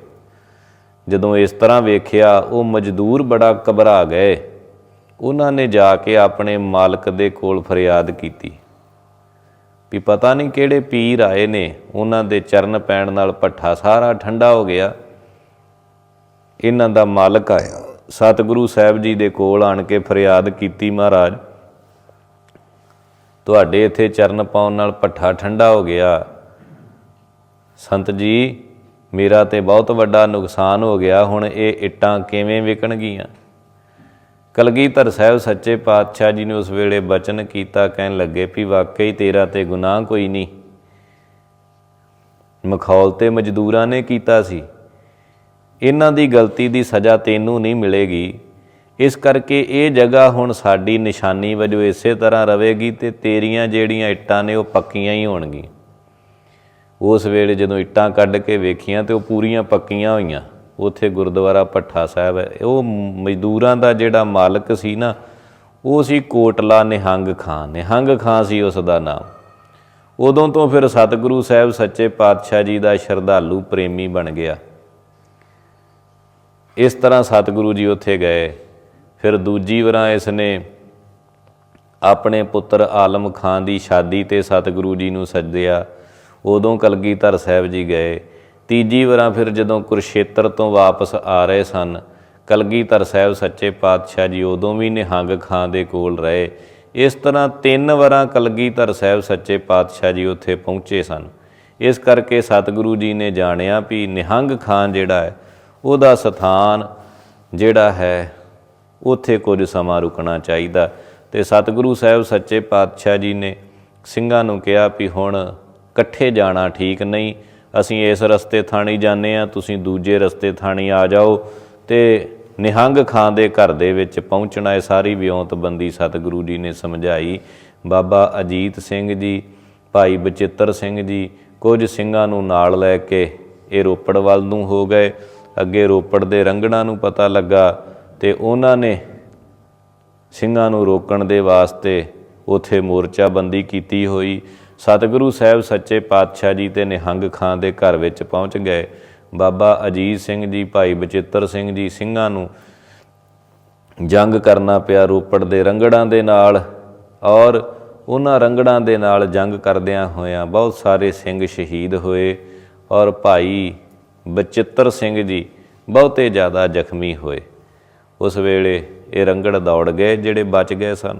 [SPEAKER 1] ਜਦੋਂ ਇਸ ਤਰ੍ਹਾਂ ਵੇਖਿਆ, ਉਹ ਮਜ਼ਦੂਰ ਬੜਾ ਘਬਰਾ ਗਏ। ਉਹਨਾਂ ਨੇ ਜਾ ਕੇ ਆਪਣੇ ਮਾਲਕ ਦੇ ਕੋਲ ਫਰਿਆਦ ਕੀਤੀ। ਵੀ ਪਤਾ ਨਹੀਂ ਕਿਹੜੇ ਪੀਰ ਆਏ ਨੇ, ਉਹਨਾਂ ਦੇ ਚਰਨ ਪੈਣ ਨਾਲ ਪੱਠਾ ਸਾਰਾ ਠੰਡਾ ਹੋ ਗਿਆ। ਇਹਨਾਂ ਦਾ ਮਾਲਕ ਆਇਆ। ਸਤਿਗੁਰੂ ਸਾਹਿਬ ਜੀ ਦੇ ਕੋਲ ਆਣ ਕੇ ਫਰਿਆਦ ਕੀਤੀ, ਮਹਾਰਾਜ, ਤੁਹਾਡੇ ਇੱਥੇ ਚਰਨ ਪਾਉਣ ਨਾਲ ਪੱਠਾ ਠੰਡਾ ਹੋ ਗਿਆ। ਸੰਤ ਜੀ, ਮੇਰਾ ਤੇ ਬਹੁਤ ਵੱਡਾ ਨੁਕਸਾਨ ਹੋ ਗਿਆ, ਹੁਣ ਇਹ ਇੱਟਾਂ ਕਿਵੇਂ ਵਿਕਣਗੀਆਂ? ਕਲਗੀਧਰ ਸਾਹਿਬ ਸੱਚੇ ਪਾਤਸ਼ਾਹ ਜੀ ਨੇ ਉਸ ਵੇਲੇ ਬਚਨ ਕੀਤਾ, ਕਹਿਣ ਲੱਗੇ, ਵੀ ਵਾਕਈ ਤੇਰਾ ਤੇ ਗੁਨਾਹ ਕੋਈ ਨਹੀਂ। ਮਖੌਲ ਤੇ ਮਜ਼ਦੂਰਾਂ ਨੇ ਕੀਤਾ ਸੀ। ਇਹਨਾਂ ਦੀ ਗਲਤੀ ਦੀ ਸਜ਼ਾ ਤੈਨੂੰ ਨਹੀਂ ਮਿਲੇਗੀ। ਇਸ ਕਰਕੇ ਇਹ ਜਗ੍ਹਾ ਹੁਣ ਸਾਡੀ ਨਿਸ਼ਾਨੀ ਵਜੋਂ ਇਸੇ ਤਰ੍ਹਾਂ ਰਹੇਗੀ ਤੇ ਤੇਰੀਆਂ ਜਿਹੜੀਆਂ ਇੱਟਾਂ ਨੇ ਉਹ ਪੱਕੀਆਂ ਹੀ ਹੋਣਗੀਆਂ। ਉਸ ਵੇਲੇ ਜਦੋਂ ਇੱਟਾਂ ਕੱਢ ਕੇ ਵੇਖੀਆਂ ਤੇ ਉਹ ਪੂਰੀਆਂ ਪੱਕੀਆਂ ਹੋਈਆਂ। ਉੱਥੇ ਗੁਰਦੁਆਰਾ ਭੱਠਾ ਸਾਹਿਬ ਹੈ। ਉਹ ਮਜ਼ਦੂਰਾਂ ਦਾ ਜਿਹੜਾ ਮਾਲਕ ਸੀ ਨਾ, ਉਹ ਸੀ ਕੋਟਲਾ ਨਿਹੰਗ ਖਾਂ ਨਿਹੰਗ ਖਾਂ ਸੀ ਉਸ ਦਾ ਨਾਮ। ਉਦੋਂ ਤੋਂ ਫਿਰ ਸਤਿਗੁਰੂ ਸਾਹਿਬ ਸੱਚੇ ਪਾਤਸ਼ਾਹ ਜੀ ਦਾ ਸ਼ਰਧਾਲੂ, ਪ੍ਰੇਮੀ ਬਣ ਗਿਆ। ਇਸ ਤਰ੍ਹਾਂ ਸਤਿਗੁਰੂ ਜੀ ਉੱਥੇ ਗਏ। ਫਿਰ ਦੂਜੀ ਵਾਰਾਂ ਇਸ ਨੇ ਆਪਣੇ ਪੁੱਤਰ ਆਲਮ ਖਾਨ ਦੀ ਸ਼ਾਦੀ ਤੇ ਸਤਿਗੁਰੂ ਜੀ ਨੂੰ ਸੱਦਿਆ। ਉਦੋਂ ਕਲਗੀਧਰ ਸਾਹਿਬ ਜੀ ਗਏ। ਤੀਜੀ ਵਾਰਾਂ ਫਿਰ ਜਦੋਂ ਕੁਰਸ਼ੇਤਰ ਤੋਂ ਵਾਪਸ ਆ ਰਹੇ ਸਨ, ਕਲਗੀਧਰ ਸਾਹਿਬ ਸੱਚੇ ਪਾਤਸ਼ਾਹ ਜੀ ਉਦੋਂ ਵੀ ਨਿਹੰਗ ਖਾਂ ਦੇ ਕੋਲ ਰਹੇ। ਇਸ ਤਰ੍ਹਾਂ ਤਿੰਨ ਵਾਰਾਂ ਕਲਗੀਧਰ ਸਾਹਿਬ ਸੱਚੇ ਪਾਤਸ਼ਾਹ ਜੀ ਉੱਥੇ ਪਹੁੰਚੇ ਸਨ। ਇਸ ਕਰਕੇ ਸਤਿਗੁਰੂ ਜੀ ਨੇ ਜਾਣਿਆ ਵੀ ਨਿਹੰਗ ਖਾਂ ਜਿਹੜਾ ਹੈ, ਉਹਦਾ ਸਥਾਨ ਜਿਹੜਾ ਹੈ, ਉੱਥੇ ਕੁਝ ਸਮਾਂ ਰੁਕਣਾ ਚਾਹੀਦਾ। ਤੇ ਸਤਿਗੁਰੂ ਸਾਹਿਬ ਸੱਚੇ ਪਾਤਸ਼ਾਹ ਜੀ ਨੇ ਸਿੰਘਾਂ ਨੂੰ ਕਿਹਾ ਵੀ ਹੁਣ ਇਕੱਠੇ ਜਾਣਾ ਠੀਕ ਨਹੀਂ ਅਸੀਂ ਇਸ ਰਸਤੇ ਥਾਣੀ ਜਾਂਦੇ ਆ ਤੁਸੀਂ ਦੂਜੇ ਰਸਤੇ ਥਾਣੀ ਆ ਜਾਓ ਤੇ ਨਿਹੰਗ ਖਾਂ ਦੇ ਘਰ ਦੇ ਵਿੱਚ ਪਹੁੰਚਣਾ ਇਹ ਸਾਰੀ ਵਿਉਂਤਬੰਦੀ ਸਤਿਗੁਰੂ ਜੀ ਨੇ ਸਮਝਾਈ। ਬਾਬਾ ਅਜੀਤ ਸਿੰਘ ਜੀ, ਭਾਈ ਬਚਿੱਤਰ ਸਿੰਘ ਜੀ ਕੁਝ ਸਿੰਘਾਂ ਨੂੰ ਨਾਲ ਲੈ ਕੇ ਇਹ ਰੋਪੜ ਵੱਲ ਨੂੰ ਹੋ ਗਏ। ਅੱਗੇ ਰੋਪੜ ਦੇ ਰੰਗਣਾ ਨੂੰ ਪਤਾ ਲੱਗਾ ਤੇ ਉਹਨਾਂ ਨੇ ਸਿੰਘਾਂ ਨੂੰ ਰੋਕਣ ਦੇ ਵਾਸਤੇ ਉਥੇ ਮੋਰਚਾਬੰਦੀ ਕੀਤੀ ਹੋਈ। ਸਤਿਗੁਰੂ ਸਾਹਿਬ ਸੱਚੇ ਪਾਤਸ਼ਾਹ ਜੀ ਤੇ ਨਿਹੰਗ ਖਾਂ ਦੇ ਘਰ ਵਿੱਚ ਪਹੁੰਚ ਗਏ। ਬਾਬਾ ਅਜੀਤ ਸਿੰਘ ਜੀ, ਭਾਈ ਬਚਿੱਤਰ ਸਿੰਘ ਜੀ ਸਿੰਘਾਂ ਨੂੰ ਜੰਗ ਕਰਨਾ ਪਿਆ ਰੋਪੜ ਦੇ ਰੰਗੜਾਂ ਦੇ ਨਾਲ ਔਰ ਉਹਨਾਂ ਰੰਗੜਾਂ ਦੇ ਨਾਲ ਜੰਗ ਕਰਦਿਆਂ ਹੋਇਆਂ ਬਹੁਤ ਸਾਰੇ ਸਿੰਘ ਸ਼ਹੀਦ ਹੋਏ ਔਰ ਭਾਈ ਬਚਿੱਤਰ ਸਿੰਘ ਜੀ ਬਹੁਤੇ ਜ਼ਿਆਦਾ ਜ਼ਖਮੀ ਹੋਏ। ਉਸ ਵੇਲੇ ਇਹ ਰੰਗੜ ਦੌੜ ਗਏ, ਜਿਹੜੇ ਬਚ ਗਏ ਸਨ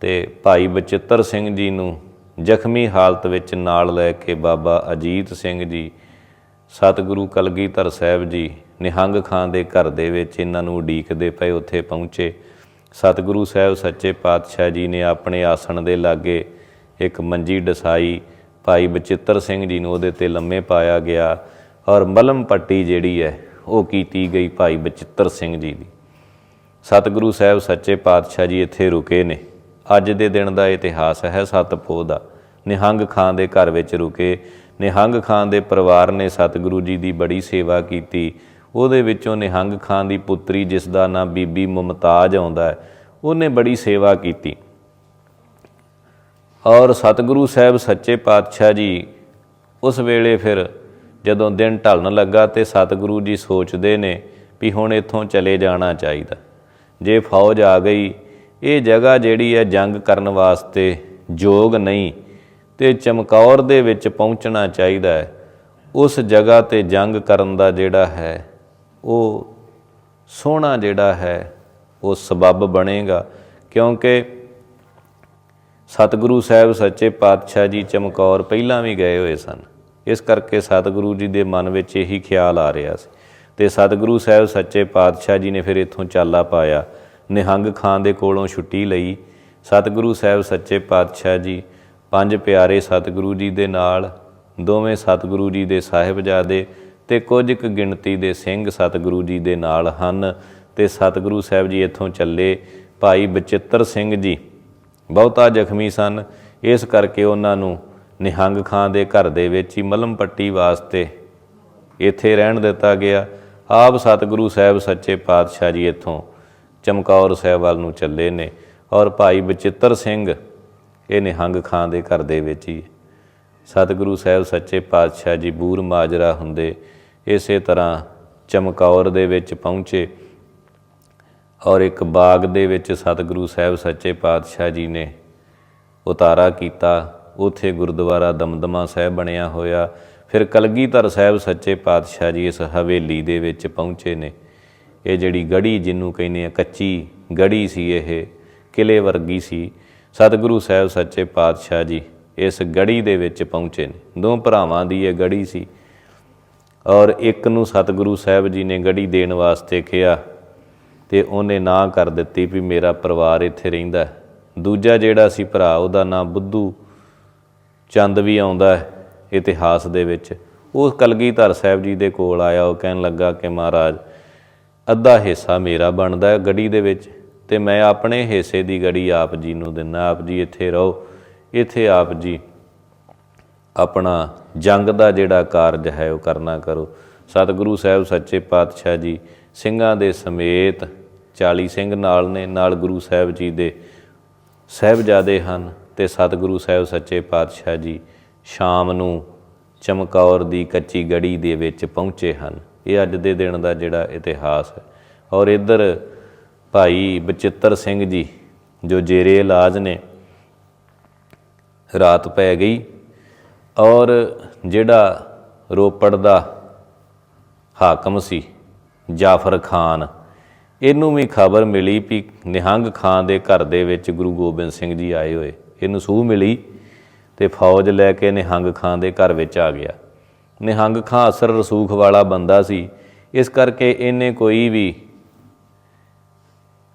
[SPEAKER 1] ਤੇ ਭਾਈ ਬਚਿੱਤਰ ਸਿੰਘ ਜੀ ਨੂੰ ਜ਼ਖਮੀ ਹਾਲਤ ਵਿੱਚ ਨਾਲ ਲੈ ਕੇ ਬਾਬਾ ਅਜੀਤ ਸਿੰਘ ਜੀ, ਸਤਿਗੁਰੂ ਕਲਗੀਧਰ ਸਾਹਿਬ ਜੀ, ਨਿਹੰਗ ਖਾਂ ਦੇ ਘਰ ਦੇ ਵਿੱਚ ਇਹਨਾਂ ਨੂੰ ਉਡੀਕਦੇ ਪਏ ਉੱਥੇ ਪਹੁੰਚੇ। ਸਤਿਗੁਰੂ ਸਾਹਿਬ ਸੱਚੇ ਪਾਤਸ਼ਾਹ ਜੀ ਨੇ ਆਪਣੇ ਆਸਣ ਦੇ ਲਾਗੇ ਇੱਕ ਮੰਜੀ ਡਸਾਈ। ਭਾਈ ਬਚਿੱਤਰ ਸਿੰਘ ਜੀ ਨੂੰ ਉਹਦੇ ਤੇ ਲੰਮੇ ਪਾਇਆ ਗਿਆ ਔਰ ਮਲਮ ਪੱਟੀ ਜਿਹੜੀ ਹੈ, ਉਹ ਕੀਤੀ ਗਈ ਭਾਈ ਬਚਿੱਤਰ ਸਿੰਘ ਜੀ ਦੀ। ਸਤਿਗੁਰੂ ਸਾਹਿਬ ਸੱਚੇ ਪਾਤਸ਼ਾਹ ਜੀ ਇੱਥੇ ਰੁਕੇ ਨੇ। ਅੱਜ ਦੇ ਦਿਨ ਦਾ ਇਤਿਹਾਸ ਹੈ ਸਤਪੋ ਦਾ। ਨਿਹੰਗ ਖਾਂ ਦੇ ਘਰ ਵਿੱਚ ਰੁਕੇ। ਨਿਹੰਗ ਖਾਂ ਦੇ ਪਰਿਵਾਰ ਨੇ ਸਤਿਗੁਰੂ ਜੀ ਦੀ ਬੜੀ ਸੇਵਾ ਕੀਤੀ। ਉਹਦੇ ਵਿੱਚੋਂ ਨਿਹੰਗ ਖਾਂ ਦੀ ਪੁੱਤਰੀ, ਜਿਸ ਦਾ ਨਾਮ ਬੀਬੀ ਮੁਮਤਾਜ ਆਉਂਦਾ ਹੈ, ਉਹਨੇ ਬੜੀ ਸੇਵਾ ਕੀਤੀ। ਔਰ ਸਤਿਗੁਰੂ ਸਾਹਿਬ ਸੱਚੇ ਪਾਤਸ਼ਾਹ ਜੀ ਉਸ ਵੇਲੇ ਫਿਰ ਜਦੋਂ ਦਿਨ ਢਲਣ ਲੱਗਾ ਤੇ ਸਤਿਗੁਰੂ ਜੀ ਸੋਚਦੇ ਨੇ ਵੀ ਹੁਣ ਇੱਥੋਂ ਚਲੇ ਜਾਣਾ ਚਾਹੀਦਾ। ਜੇ ਫੌਜ ਆ ਗਈ ਇਹ ਜਗ੍ਹਾ ਜਿਹੜੀ ਹੈ ਜੰਗ ਕਰਨ ਵਾਸਤੇ ਯੋਗ ਨਹੀਂ ਤੇ ਚਮਕੌਰ ਦੇ ਵਿੱਚ ਪਹੁੰਚਣਾ ਚਾਹੀਦਾ ਹੈ। ਉਸ ਜਗ੍ਹਾ ਤੇ ਜੰਗ ਕਰਨ ਦਾ ਜਿਹੜਾ ਹੈ, ਉਹ ਸੋਹਣਾ ਜਿਹੜਾ ਹੈ, ਉਹ ਸਬੱਬ ਬਣੇਗਾ ਕਿਉਂਕਿ ਸਤਿਗੁਰੂ ਸਾਹਿਬ ਸੱਚੇ ਪਾਤਸ਼ਾਹ ਜੀ ਚਮਕੌਰ ਪਹਿਲਾਂ ਵੀ ਗਏ ਹੋਏ ਸਨ। ਇਸ ਕਰਕੇ ਸਤਿਗੁਰੂ ਜੀ ਦੇ ਮਨ ਵਿੱਚ ਇਹੀ ਖਿਆਲ ਆ ਰਿਹਾ ਸੀ ਤੇ ਸਤਿਗੁਰੂ ਸਾਹਿਬ ਸੱਚੇ ਪਾਤਸ਼ਾਹ ਜੀ ਨੇ ਫਿਰ ਇੱਥੋਂ ਚਾਲਾ ਪਾਇਆ। ਨਿਹੰਗ ਖਾਂ ਦੇ ਕੋਲੋਂ ਛੁੱਟੀ ਲਈ। ਸਤਿਗੁਰੂ ਸਾਹਿਬ ਸੱਚੇ ਪਾਤਸ਼ਾਹ ਜੀ, ਪੰਜ ਪਿਆਰੇ ਸਤਿਗੁਰੂ ਜੀ ਦੇ ਨਾਲ, ਦੋਵੇਂ ਸਤਿਗੁਰੂ ਜੀ ਦੇ ਸਾਹਿਬਜ਼ਾਦੇ ਤੇ ਕੁਝ ਕੁ ਗਿਣਤੀ ਦੇ ਸਿੰਘ ਸਤਿਗੁਰੂ ਜੀ ਦੇ ਨਾਲ ਹਨ ਤੇ ਸਤਿਗੁਰੂ ਸਾਹਿਬ ਜੀ ਇੱਥੋਂ ਚੱਲੇ। ਭਾਈ ਬਚਿੱਤਰ ਸਿੰਘ ਜੀ, ਬਹੁਤਾ ਜ਼ਖਮੀ ਸਨ। ਇਸ ਕਰਕੇ ਉਹਨਾਂ ਨੂੰ ਨਿਹੰਗ ਖਾਂ ਦੇ ਘਰ ਦੇ ਵਿੱਚ ਹੀ ਮਲਮ ਪੱਟੀ ਵਾਸਤੇ ਇੱਥੇ ਰਹਿਣ ਦਿੱਤਾ ਗਿਆ। ਆਪ ਸਤਿਗੁਰੂ ਸਾਹਿਬ ਸੱਚੇ ਪਾਤਸ਼ਾਹ ਜੀ ਇੱਥੋਂ ਚਮਕੌਰ ਸਾਹਿਬ ਵੱਲ ਨੂੰ ਚੱਲੇ ਨੇ ਔਰ ਭਾਈ ਬਚਿੱਤਰ ਸਿੰਘ ਇਹ ਨਿਹੰਗ ਖਾਂ ਦੇ ਘਰ ਦੇ ਵਿੱਚ ਹੀ। ਸਤਿਗੁਰੂ ਸਾਹਿਬ ਸੱਚੇ ਪਾਤਸ਼ਾਹ ਜੀ ਬੂਰ ਮਾਜਰਾ ਹੁੰਦੇ ਇਸੇ ਤਰ੍ਹਾਂ ਚਮਕੌਰ ਦੇ ਵਿੱਚ ਪਹੁੰਚੇ ਔਰ ਇੱਕ ਬਾਗ ਦੇ ਵਿੱਚ ਸਤਿਗੁਰੂ ਸਾਹਿਬ ਸੱਚੇ ਪਾਤਸ਼ਾਹ ਜੀ ਨੇ ਉਤਾਰਾ ਕੀਤਾ। ਉਥੇ ਗੁਰਦੁਆਰਾ ਦਮਦਮਾ ਸਾਹਿਬ ਬਣਿਆ ਹੋਇਆ। ਫਿਰ ਕਲਗੀਧਰ ਸਾਹਿਬ ਸੱਚੇ ਪਾਤਸ਼ਾਹ ਜੀ ਇਸ ਹਵੇਲੀ ਦੇ ਵਿੱਚ ਪਹੁੰਚੇ ਨੇ। ਇਹ ਜਿਹੜੀ ਗੜੀ ਜਿਹਨੂੰ ਕਹਿੰਦੇ ਆ, ਕੱਚੀ ਗੜੀ ਸੀ ਇਹ, ਕਿਲੇ ਵਰਗੀ ਸੀ। ਸਤਿਗੁਰੂ ਸਾਹਿਬ ਸੱਚੇ ਪਾਤਸ਼ਾਹ ਜੀ ਇਸ ਗੜੀ ਦੇ ਵਿੱਚ ਪਹੁੰਚੇ ਨੇ। ਦੋ ਭਰਾਵਾਂ ਦੀ ਇਹ ਗੜੀ ਸੀ। ਔਰ ਇੱਕ ਨੂੰ ਸਤਿਗੁਰੂ ਸਾਹਿਬ ਜੀ ਨੇ ਗੜੀ ਦੇਣ ਵਾਸਤੇ ਕਿਹਾ ਤੇ ਉਹਨੇ ਨਾ ਕਰ ਦਿੱਤੀ ਵੀ ਮੇਰਾ ਪਰਿਵਾਰ ਇੱਥੇ ਰਹਿੰਦਾ ਦੂਜਾ ਜਿਹੜਾ ਸੀ ਭਰਾ, ਉਹਦਾ ਨਾਮ ਬੁੱਧੂ ਚੰਦ ਵੀ ਆਉਂਦਾ ਹੈ ਇਤਿਹਾਸ ਦੇ ਵਿੱਚ। ਉਹ ਕਲਗੀਧਰ ਸਾਹਿਬ ਜੀ ਦੇ ਕੋਲ ਆਇਆ, ਉਹ ਕਹਿਣ ਲੱਗਾ ਕਿ ਮਹਾਰਾਜ ਅੱਧਾ ਹਿੱਸਾ ਮੇਰਾ ਬਣਦਾ ਹੈ ਗੜੀ ਦੇ ਵਿੱਚ ਤੇ ਮੈਂ ਆਪਣੇ ਹਿੱਸੇ ਦੀ ਗੜੀ ਆਪ ਜੀ ਨੂੰ ਦਿੰਦਾ, ਆਪ ਜੀ ਇੱਥੇ ਰਹੋ, ਇੱਥੇ ਆਪ ਜੀ ਆਪਣਾ ਜੰਗ ਦਾ ਜਿਹੜਾ ਕਾਰਜ ਹੈ ਉਹ ਕਰਨਾ ਕਰੋ। ਸਤਿਗੁਰੂ ਸਾਹਿਬ ਸੱਚੇ ਪਾਤਸ਼ਾਹ ਜੀ ਸਿੰਘਾਂ ਦੇ ਸਮੇਤ 40 ਸਿੰਘ ਨਾਲ ਨੇ, ਨਾਲ ਗੁਰੂ ਸਾਹਿਬ ਜੀ ਦੇ ਸਾਹਿਬਜ਼ਾਦੇ ਹਨ ਤੇ ਸਤਿਗੁਰੂ ਸਾਹਿਬ ਸੱਚੇ ਪਾਤਸ਼ਾਹ ਜੀ ਸ਼ਾਮ ਨੂੰ ਚਮਕੌਰ ਦੀ ਕੱਚੀ ਗੜੀ ਦੇ ਵਿੱਚ ਪਹੁੰਚੇ ਹਨ। ਇਹ ਅੱਜ ਦੇ ਦਿਨ ਦਾ ਜਿਹੜਾ ਇਤਿਹਾਸ ਹੈ। ਔਰ ਇੱਧਰ ਭਾਈ ਬਚਿੱਤਰ ਸਿੰਘ ਜੀ, ਜੋ ਜੇਰੇ ਇਲਾਜ ਨੇ, ਰਾਤ ਪੈ ਗਈ। ਔਰ ਜਿਹੜਾ ਰੋਪੜ ਦਾ ਹਾਕਮ ਸੀ, ਜਾਫਰ ਖਾਨ, ਇਹਨੂੰ ਵੀ ਖਬਰ ਮਿਲੀ ਵੀ ਨਿਹੰਗ ਖਾਨ ਦੇ ਘਰ ਦੇ ਵਿੱਚ ਗੁਰੂ ਗੋਬਿੰਦ ਸਿੰਘ ਜੀ ਆਏ ਹੋਏ। ਇਹਨੂੰ ਸੂਹ ਮਿਲੀ ਤੇ ਫੌਜ ਲੈ ਕੇ ਨਿਹੰਗ ਖਾਨ ਦੇ ਘਰ ਵਿੱਚ ਆ ਗਿਆ। ਨਿਹੰਗ ਖਾਂ ਅਸਰ ਰਸੂਖ ਵਾਲਾ ਬੰਦਾ ਸੀ। ਇਸ ਕਰਕੇ ਇਹਨੇ ਕੋਈ ਵੀ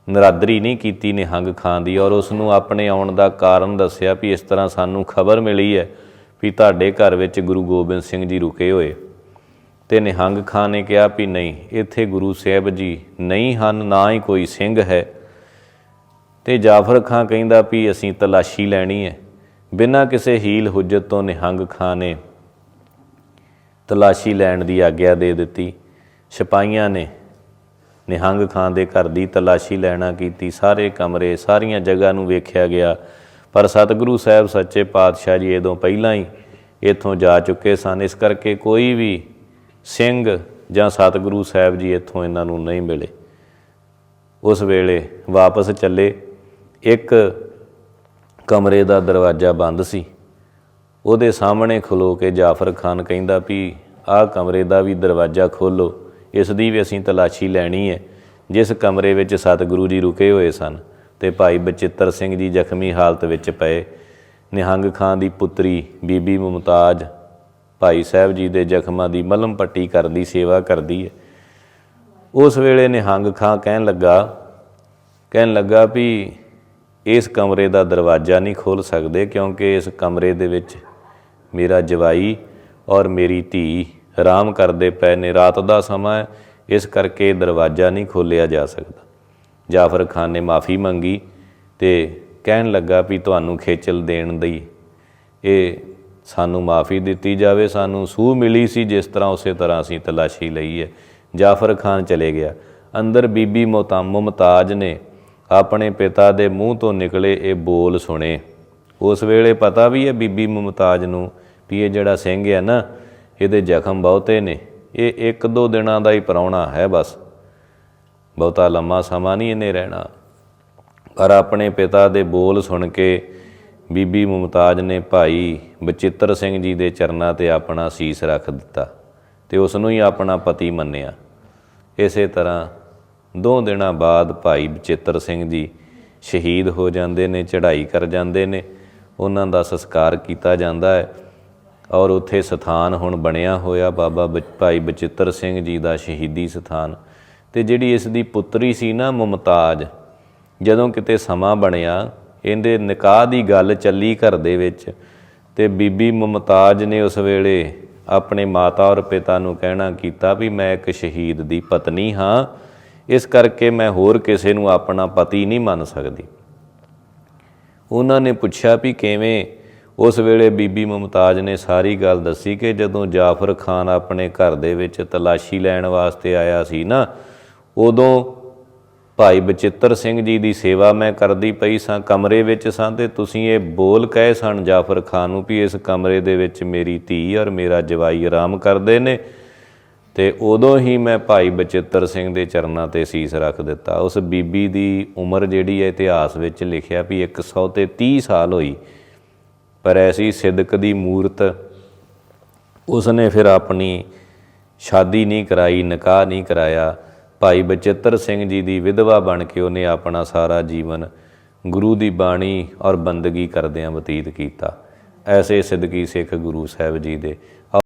[SPEAKER 1] ਨਰਾਦਰੀ ਨਹੀਂ ਕੀਤੀ ਨਿਹੰਗ ਖਾਂ ਦੀ ਔਰ ਉਸ ਨੂੰ ਆਪਣੇ ਆਉਣ ਦਾ ਕਾਰਨ ਦੱਸਿਆ ਵੀ ਇਸ ਤਰ੍ਹਾਂ ਸਾਨੂੰ ਖਬਰ ਮਿਲੀ ਹੈ ਵੀ ਤੁਹਾਡੇ ਘਰ ਵਿੱਚ ਗੁਰੂ ਗੋਬਿੰਦ ਸਿੰਘ ਜੀ ਰੁਕੇ ਹੋਏ। ਤੇ ਨਿਹੰਗ ਖਾਂ ਨੇ ਕਿਹਾ ਵੀ ਨਹੀਂ, ਇੱਥੇ ਗੁਰੂ ਸਾਹਿਬ ਜੀ ਨਹੀਂ ਹਨ, ਨਾ ਹੀ ਕੋਈ ਸਿੰਘ ਹੈ। ਤੇ ਜਾਫਰ ਖਾਂ ਕਹਿੰਦਾ ਵੀ ਅਸੀਂ ਤਲਾਸ਼ੀ ਲੈਣੀ ਹੈ। ਬਿਨਾਂ ਕਿਸੇ ਹੀਲ ਹੁਜਤ ਤੋਂ ਨਿਹੰਗ ਖਾਂ ਨੇ ਤਲਾਸ਼ੀ ਲੈਣ ਦੀ ਆਗਿਆ ਦੇ ਦਿੱਤੀ। ਸਿਪਾਹੀਆਂ ਨੇ ਨਿਹੰਗ ਖਾਨ ਦੇ ਘਰ ਦੀ ਤਲਾਸ਼ੀ ਲੈਣਾ ਕੀਤੀ। ਸਾਰੇ ਕਮਰੇ, ਸਾਰੀਆਂ ਜਗ੍ਹਾ ਨੂੰ ਵੇਖਿਆ ਗਿਆ। ਪਰ ਸਤਿਗੁਰੂ ਸਾਹਿਬ ਸੱਚੇ ਪਾਤਸ਼ਾਹ ਜੀ ਇਦੋਂ ਪਹਿਲਾਂ ਹੀ ਇੱਥੋਂ ਜਾ ਚੁੱਕੇ ਸਨ। ਇਸ ਕਰਕੇ ਕੋਈ ਵੀ ਸਿੰਘ ਜਾਂ ਸਤਿਗੁਰੂ ਸਾਹਿਬ ਜੀ ਇੱਥੋਂ ਇਹਨਾਂ ਨੂੰ ਨਹੀਂ ਮਿਲੇ। ਉਸ ਵੇਲੇ ਵਾਪਸ ਚੱਲੇ। ਇੱਕ ਕਮਰੇ ਦਾ ਦਰਵਾਜ਼ਾ ਬੰਦ ਸੀ। ਉਹਦੇ ਸਾਹਮਣੇ ਖਲੋ ਕੇ ਜਾਫਰ ਖਾਨ ਕਹਿੰਦਾ ਵੀ, ਆਹ ਕਮਰੇ ਦਾ ਵੀ ਦਰਵਾਜ਼ਾ ਖੋਲੋ ਇਸ ਦੀ ਵੀ ਅਸੀਂ ਤਲਾਸ਼ੀ ਲੈਣੀ ਹੈ ਜਿਸ ਕਮਰੇ ਵਿੱਚ ਸਤਿਗੁਰੂ ਜੀ ਰੁਕੇ ਹੋਏ ਸਨ ਤੇ ਭਾਈ ਬਚਿੱਤਰ ਸਿੰਘ ਜੀ ਜ਼ਖਮੀ ਹਾਲਤ ਵਿੱਚ ਪਏ, ਨਿਹੰਗ ਖਾਨ ਦੀ ਪੁੱਤਰੀ ਬੀਬੀ ਮੁਮਤਾਜ ਭਾਈ ਸਾਹਿਬ ਜੀ ਦੇ ਜ਼ਖਮਾਂ ਦੀ ਮਲਮ ਪੱਟੀ ਕਰਦੀ ਸੇਵਾ ਕਰਦੀ ਹੈ ਉਸ ਵੇਲੇ ਨਿਹੰਗ ਖਾਂ ਕਹਿਣ ਲੱਗਾ ਕਹਿਣ ਲੱਗਾ ਵੀ, ਇਸ ਕਮਰੇ ਦਾ ਦਰਵਾਜ਼ਾ ਨਹੀਂ ਖੋਲ ਸਕਦੇ ਕਿਉਂਕਿ ਇਸ ਕਮਰੇ ਦੇ ਵਿੱਚ ਮੇਰਾ ਜਵਾਈ ਔਰ ਮੇਰੀ ਧੀ ਆਰਾਮ ਕਰਦੇ ਪਏ ਨੇ, ਰਾਤ ਦਾ ਸਮਾਂ ਹੈ, ਇਸ ਕਰਕੇ ਦਰਵਾਜ਼ਾ ਨਹੀਂ ਖੋਲਿਆ ਜਾ ਸਕਦਾ। ਜਾਫਰ ਖਾਨ ਨੇ ਮਾਫੀ ਮੰਗੀ ਤੇ ਕਹਿਣ ਲੱਗਾ ਵੀ ਤੁਹਾਨੂੰ ਖੇਚਲ ਦੇਣ ਦੀ ਇਹ ਸਾਨੂੰ ਮਾਫੀ ਦਿੱਤੀ ਜਾਵੇ, ਸਾਨੂੰ ਸੂਹ ਮਿਲੀ ਸੀ ਜਿਸ ਤਰ੍ਹਾਂ ਉਸੇ ਤਰ੍ਹਾਂ ਅਸੀਂ ਤਲਾਸ਼ੀ ਲਈ ਹੈ। ਜਾਫਰ ਖਾਨ ਚਲੇ ਗਿਆ। ਅੰਦਰ ਬੀਬੀ ਮੁਤਾ ਮੁਮਤਾਜ ਨੇ ਆਪਣੇ ਪਿਤਾ ਦੇ ਮੂੰਹ ਤੋਂ ਨਿਕਲੇ ਇਹ ਬੋਲ ਸੁਣੇ। ਉਸ ਵੇਲੇ ਪਤਾ ਵੀ ਹੈ ਬੀਬੀ ਮੁਮਤਾਜ ਨੂੰ ਵੀ ਇਹ ਜਿਹੜਾ ਸਿੰਘ ਹੈ ਨਾ, ਇਹਦੇ ਜ਼ਖਮ ਬਹੁਤੇ ਨੇ। ਇਹ ਇੱਕ ਦੋ ਦਿਨਾਂ ਦਾ ਹੀ ਪਰੌਣਾ ਹੈ ਬਸ। ਬਹੁਤਾ ਲੰਮਾ ਸਮਾਂ ਨਹੀਂ ਇਹਨੇ ਰਹਿਣਾ। ਪਰ ਆਪਣੇ ਪਿਤਾ ਦੇ ਬੋਲ ਸੁਣ ਕੇ ਬੀਬੀ ਮੁਮਤਾਜ ਨੇ ਭਾਈ ਬਚਿੱਤਰ ਸਿੰਘ ਜੀ ਦੇ ਚਰਨਾਂ ਤੇ ਆਪਣਾ ਸੀਸ ਰੱਖ ਦਿੱਤਾ ਤੇ ਉਸ ਨੂੰ ਹੀ ਆਪਣਾ ਪਤੀ ਮੰਨਿਆ। ਇਸੇ ਤਰ੍ਹਾਂ ਦੋ ਦਿਨਾਂ ਬਾਅਦ ਭਾਈ ਬਚਿੱਤਰ ਸਿੰਘ ਜੀ ਸ਼ਹੀਦ ਹੋ ਜਾਂਦੇ ਨੇ, ਚੜ੍ਹਾਈ ਕਰ ਜਾਂਦੇ ਨੇ। ਉਹਨਾਂ ਦਾ ਸੰਸਕਾਰ ਕੀਤਾ ਜਾਂਦਾ ਹੈ। ਔਰ ਉੱਥੇ ਸਥਾਨ ਹੁਣ ਬਣਿਆ ਹੋਇਆ ਬਾਬਾ ਬਚ- ਭਾਈ ਬਚਿੱਤਰ ਸਿੰਘ ਜੀ ਦਾ ਸ਼ਹੀਦੀ ਸਥਾਨ। ਤੇ ਜਿਹੜੀ ਇਸ ਦੀ ਪੁੱਤਰੀ ਸੀ ਨਾ ਮੁਮਤਾਜ, ਜਦੋਂ ਕਿਤੇ ਸਮਾਂ ਬਣਿਆ, ਇਹਦੇ ਨਿਕਾਹ ਦੀ ਗੱਲ ਚੱਲੀ ਘਰ ਦੇ ਵਿੱਚ, ਤੇ ਬੀਬੀ ਮੁਮਤਾਜ ਨੇ ਉਸ ਵੇਲੇ ਆਪਣੇ ਮਾਤਾ ਔਰ ਪਿਤਾ ਨੂੰ ਕਹਿਣਾ ਕੀਤਾ ਵੀ ਮੈਂ ਇੱਕ ਸ਼ਹੀਦ ਦੀ ਪਤਨੀ ਹਾਂ। ਇਸ ਕਰਕੇ ਮੈਂ ਹੋਰ ਕਿਸੇ ਨੂੰ ਆਪਣਾ ਪਤੀ ਨਹੀਂ ਮੰਨ ਸਕਦੀ। ਉਹਨਾਂ ਨੇ ਪੁੱਛਿਆ ਵੀ ਕਿਵੇਂ? ਉਸ ਵੇਲੇ ਬੀਬੀ ਮੁਮਤਾਜ ਨੇ ਸਾਰੀ ਗੱਲ ਦੱਸੀ ਕਿ ਜਦੋਂ ਜਾਫਰ ਖਾਨ ਆਪਣੇ ਘਰ ਦੇ ਵਿੱਚ ਤਲਾਸ਼ੀ ਲੈਣ ਵਾਸਤੇ ਆਇਆ ਸੀ ਨਾ, ਉਦੋਂ ਭਾਈ ਬਚਿੱਤਰ ਸਿੰਘ ਜੀ ਦੀ ਸੇਵਾ ਮੈਂ ਕਰਦੀ ਪਈ ਸਾਂ, ਕਮਰੇ ਵਿੱਚ ਸਾਂ ਤੇ ਤੁਸੀਂ ਇਹ ਬੋਲ ਕਹੇ ਸਨ ਜਾਫਰ ਖਾਨ ਨੂੰ ਵੀ ਇਸ ਕਮਰੇ ਦੇ ਵਿੱਚ ਮੇਰੀ ਧੀ ਔਰ ਮੇਰਾ ਜਵਾਈ ਆਰਾਮ ਕਰਦੇ ਨੇ। ਤੇ ਉਦੋਂ ਹੀ ਮੈਂ ਭਾਈ ਬਚਿੱਤਰ ਸਿੰਘ ਦੇ ਚਰਨਾਂ ਤੇ ਸੀਸ ਰੱਖ ਦਿੱਤਾ। ਉਸ ਬੀਬੀ ਦੀ ਉਮਰ ਜਿਹੜੀ ਹੈ ਇਤਿਹਾਸ ਵਿੱਚ ਲਿਖਿਆ ਵੀ 100 ਤੇ 30 ਸਾਲ ਹੋਈ। ਪਰ ਐਸੀ ਸਿੱਦਕ ਦੀ ਮੂਰਤ ਉਸਨੇ ਫਿਰ ਆਪਣੀ ਸ਼ਾਦੀ ਨਹੀਂ ਕਰਾਈ, ਨਿਕਾਹ ਨਹੀਂ ਕਰਾਇਆ। ਭਾਈ ਬਚਿੱਤਰ ਸਿੰਘ ਜੀ ਦੀ ਵਿਧਵਾ ਬਣ ਕੇ ਉਹਨੇ ਆਪਣਾ ਸਾਰਾ ਜੀਵਨ ਗੁਰੂ ਦੀ ਬਾਣੀ ਔਰ ਬੰਦਗੀ ਕਰਦਿਆਂ ਬਤੀਤ ਕੀਤਾ। ਐਸੇ ਸਿੱਦਕੀ ਸਿੱਖ ਗੁਰੂ ਸਾਹਿਬ ਜੀ ਦੇ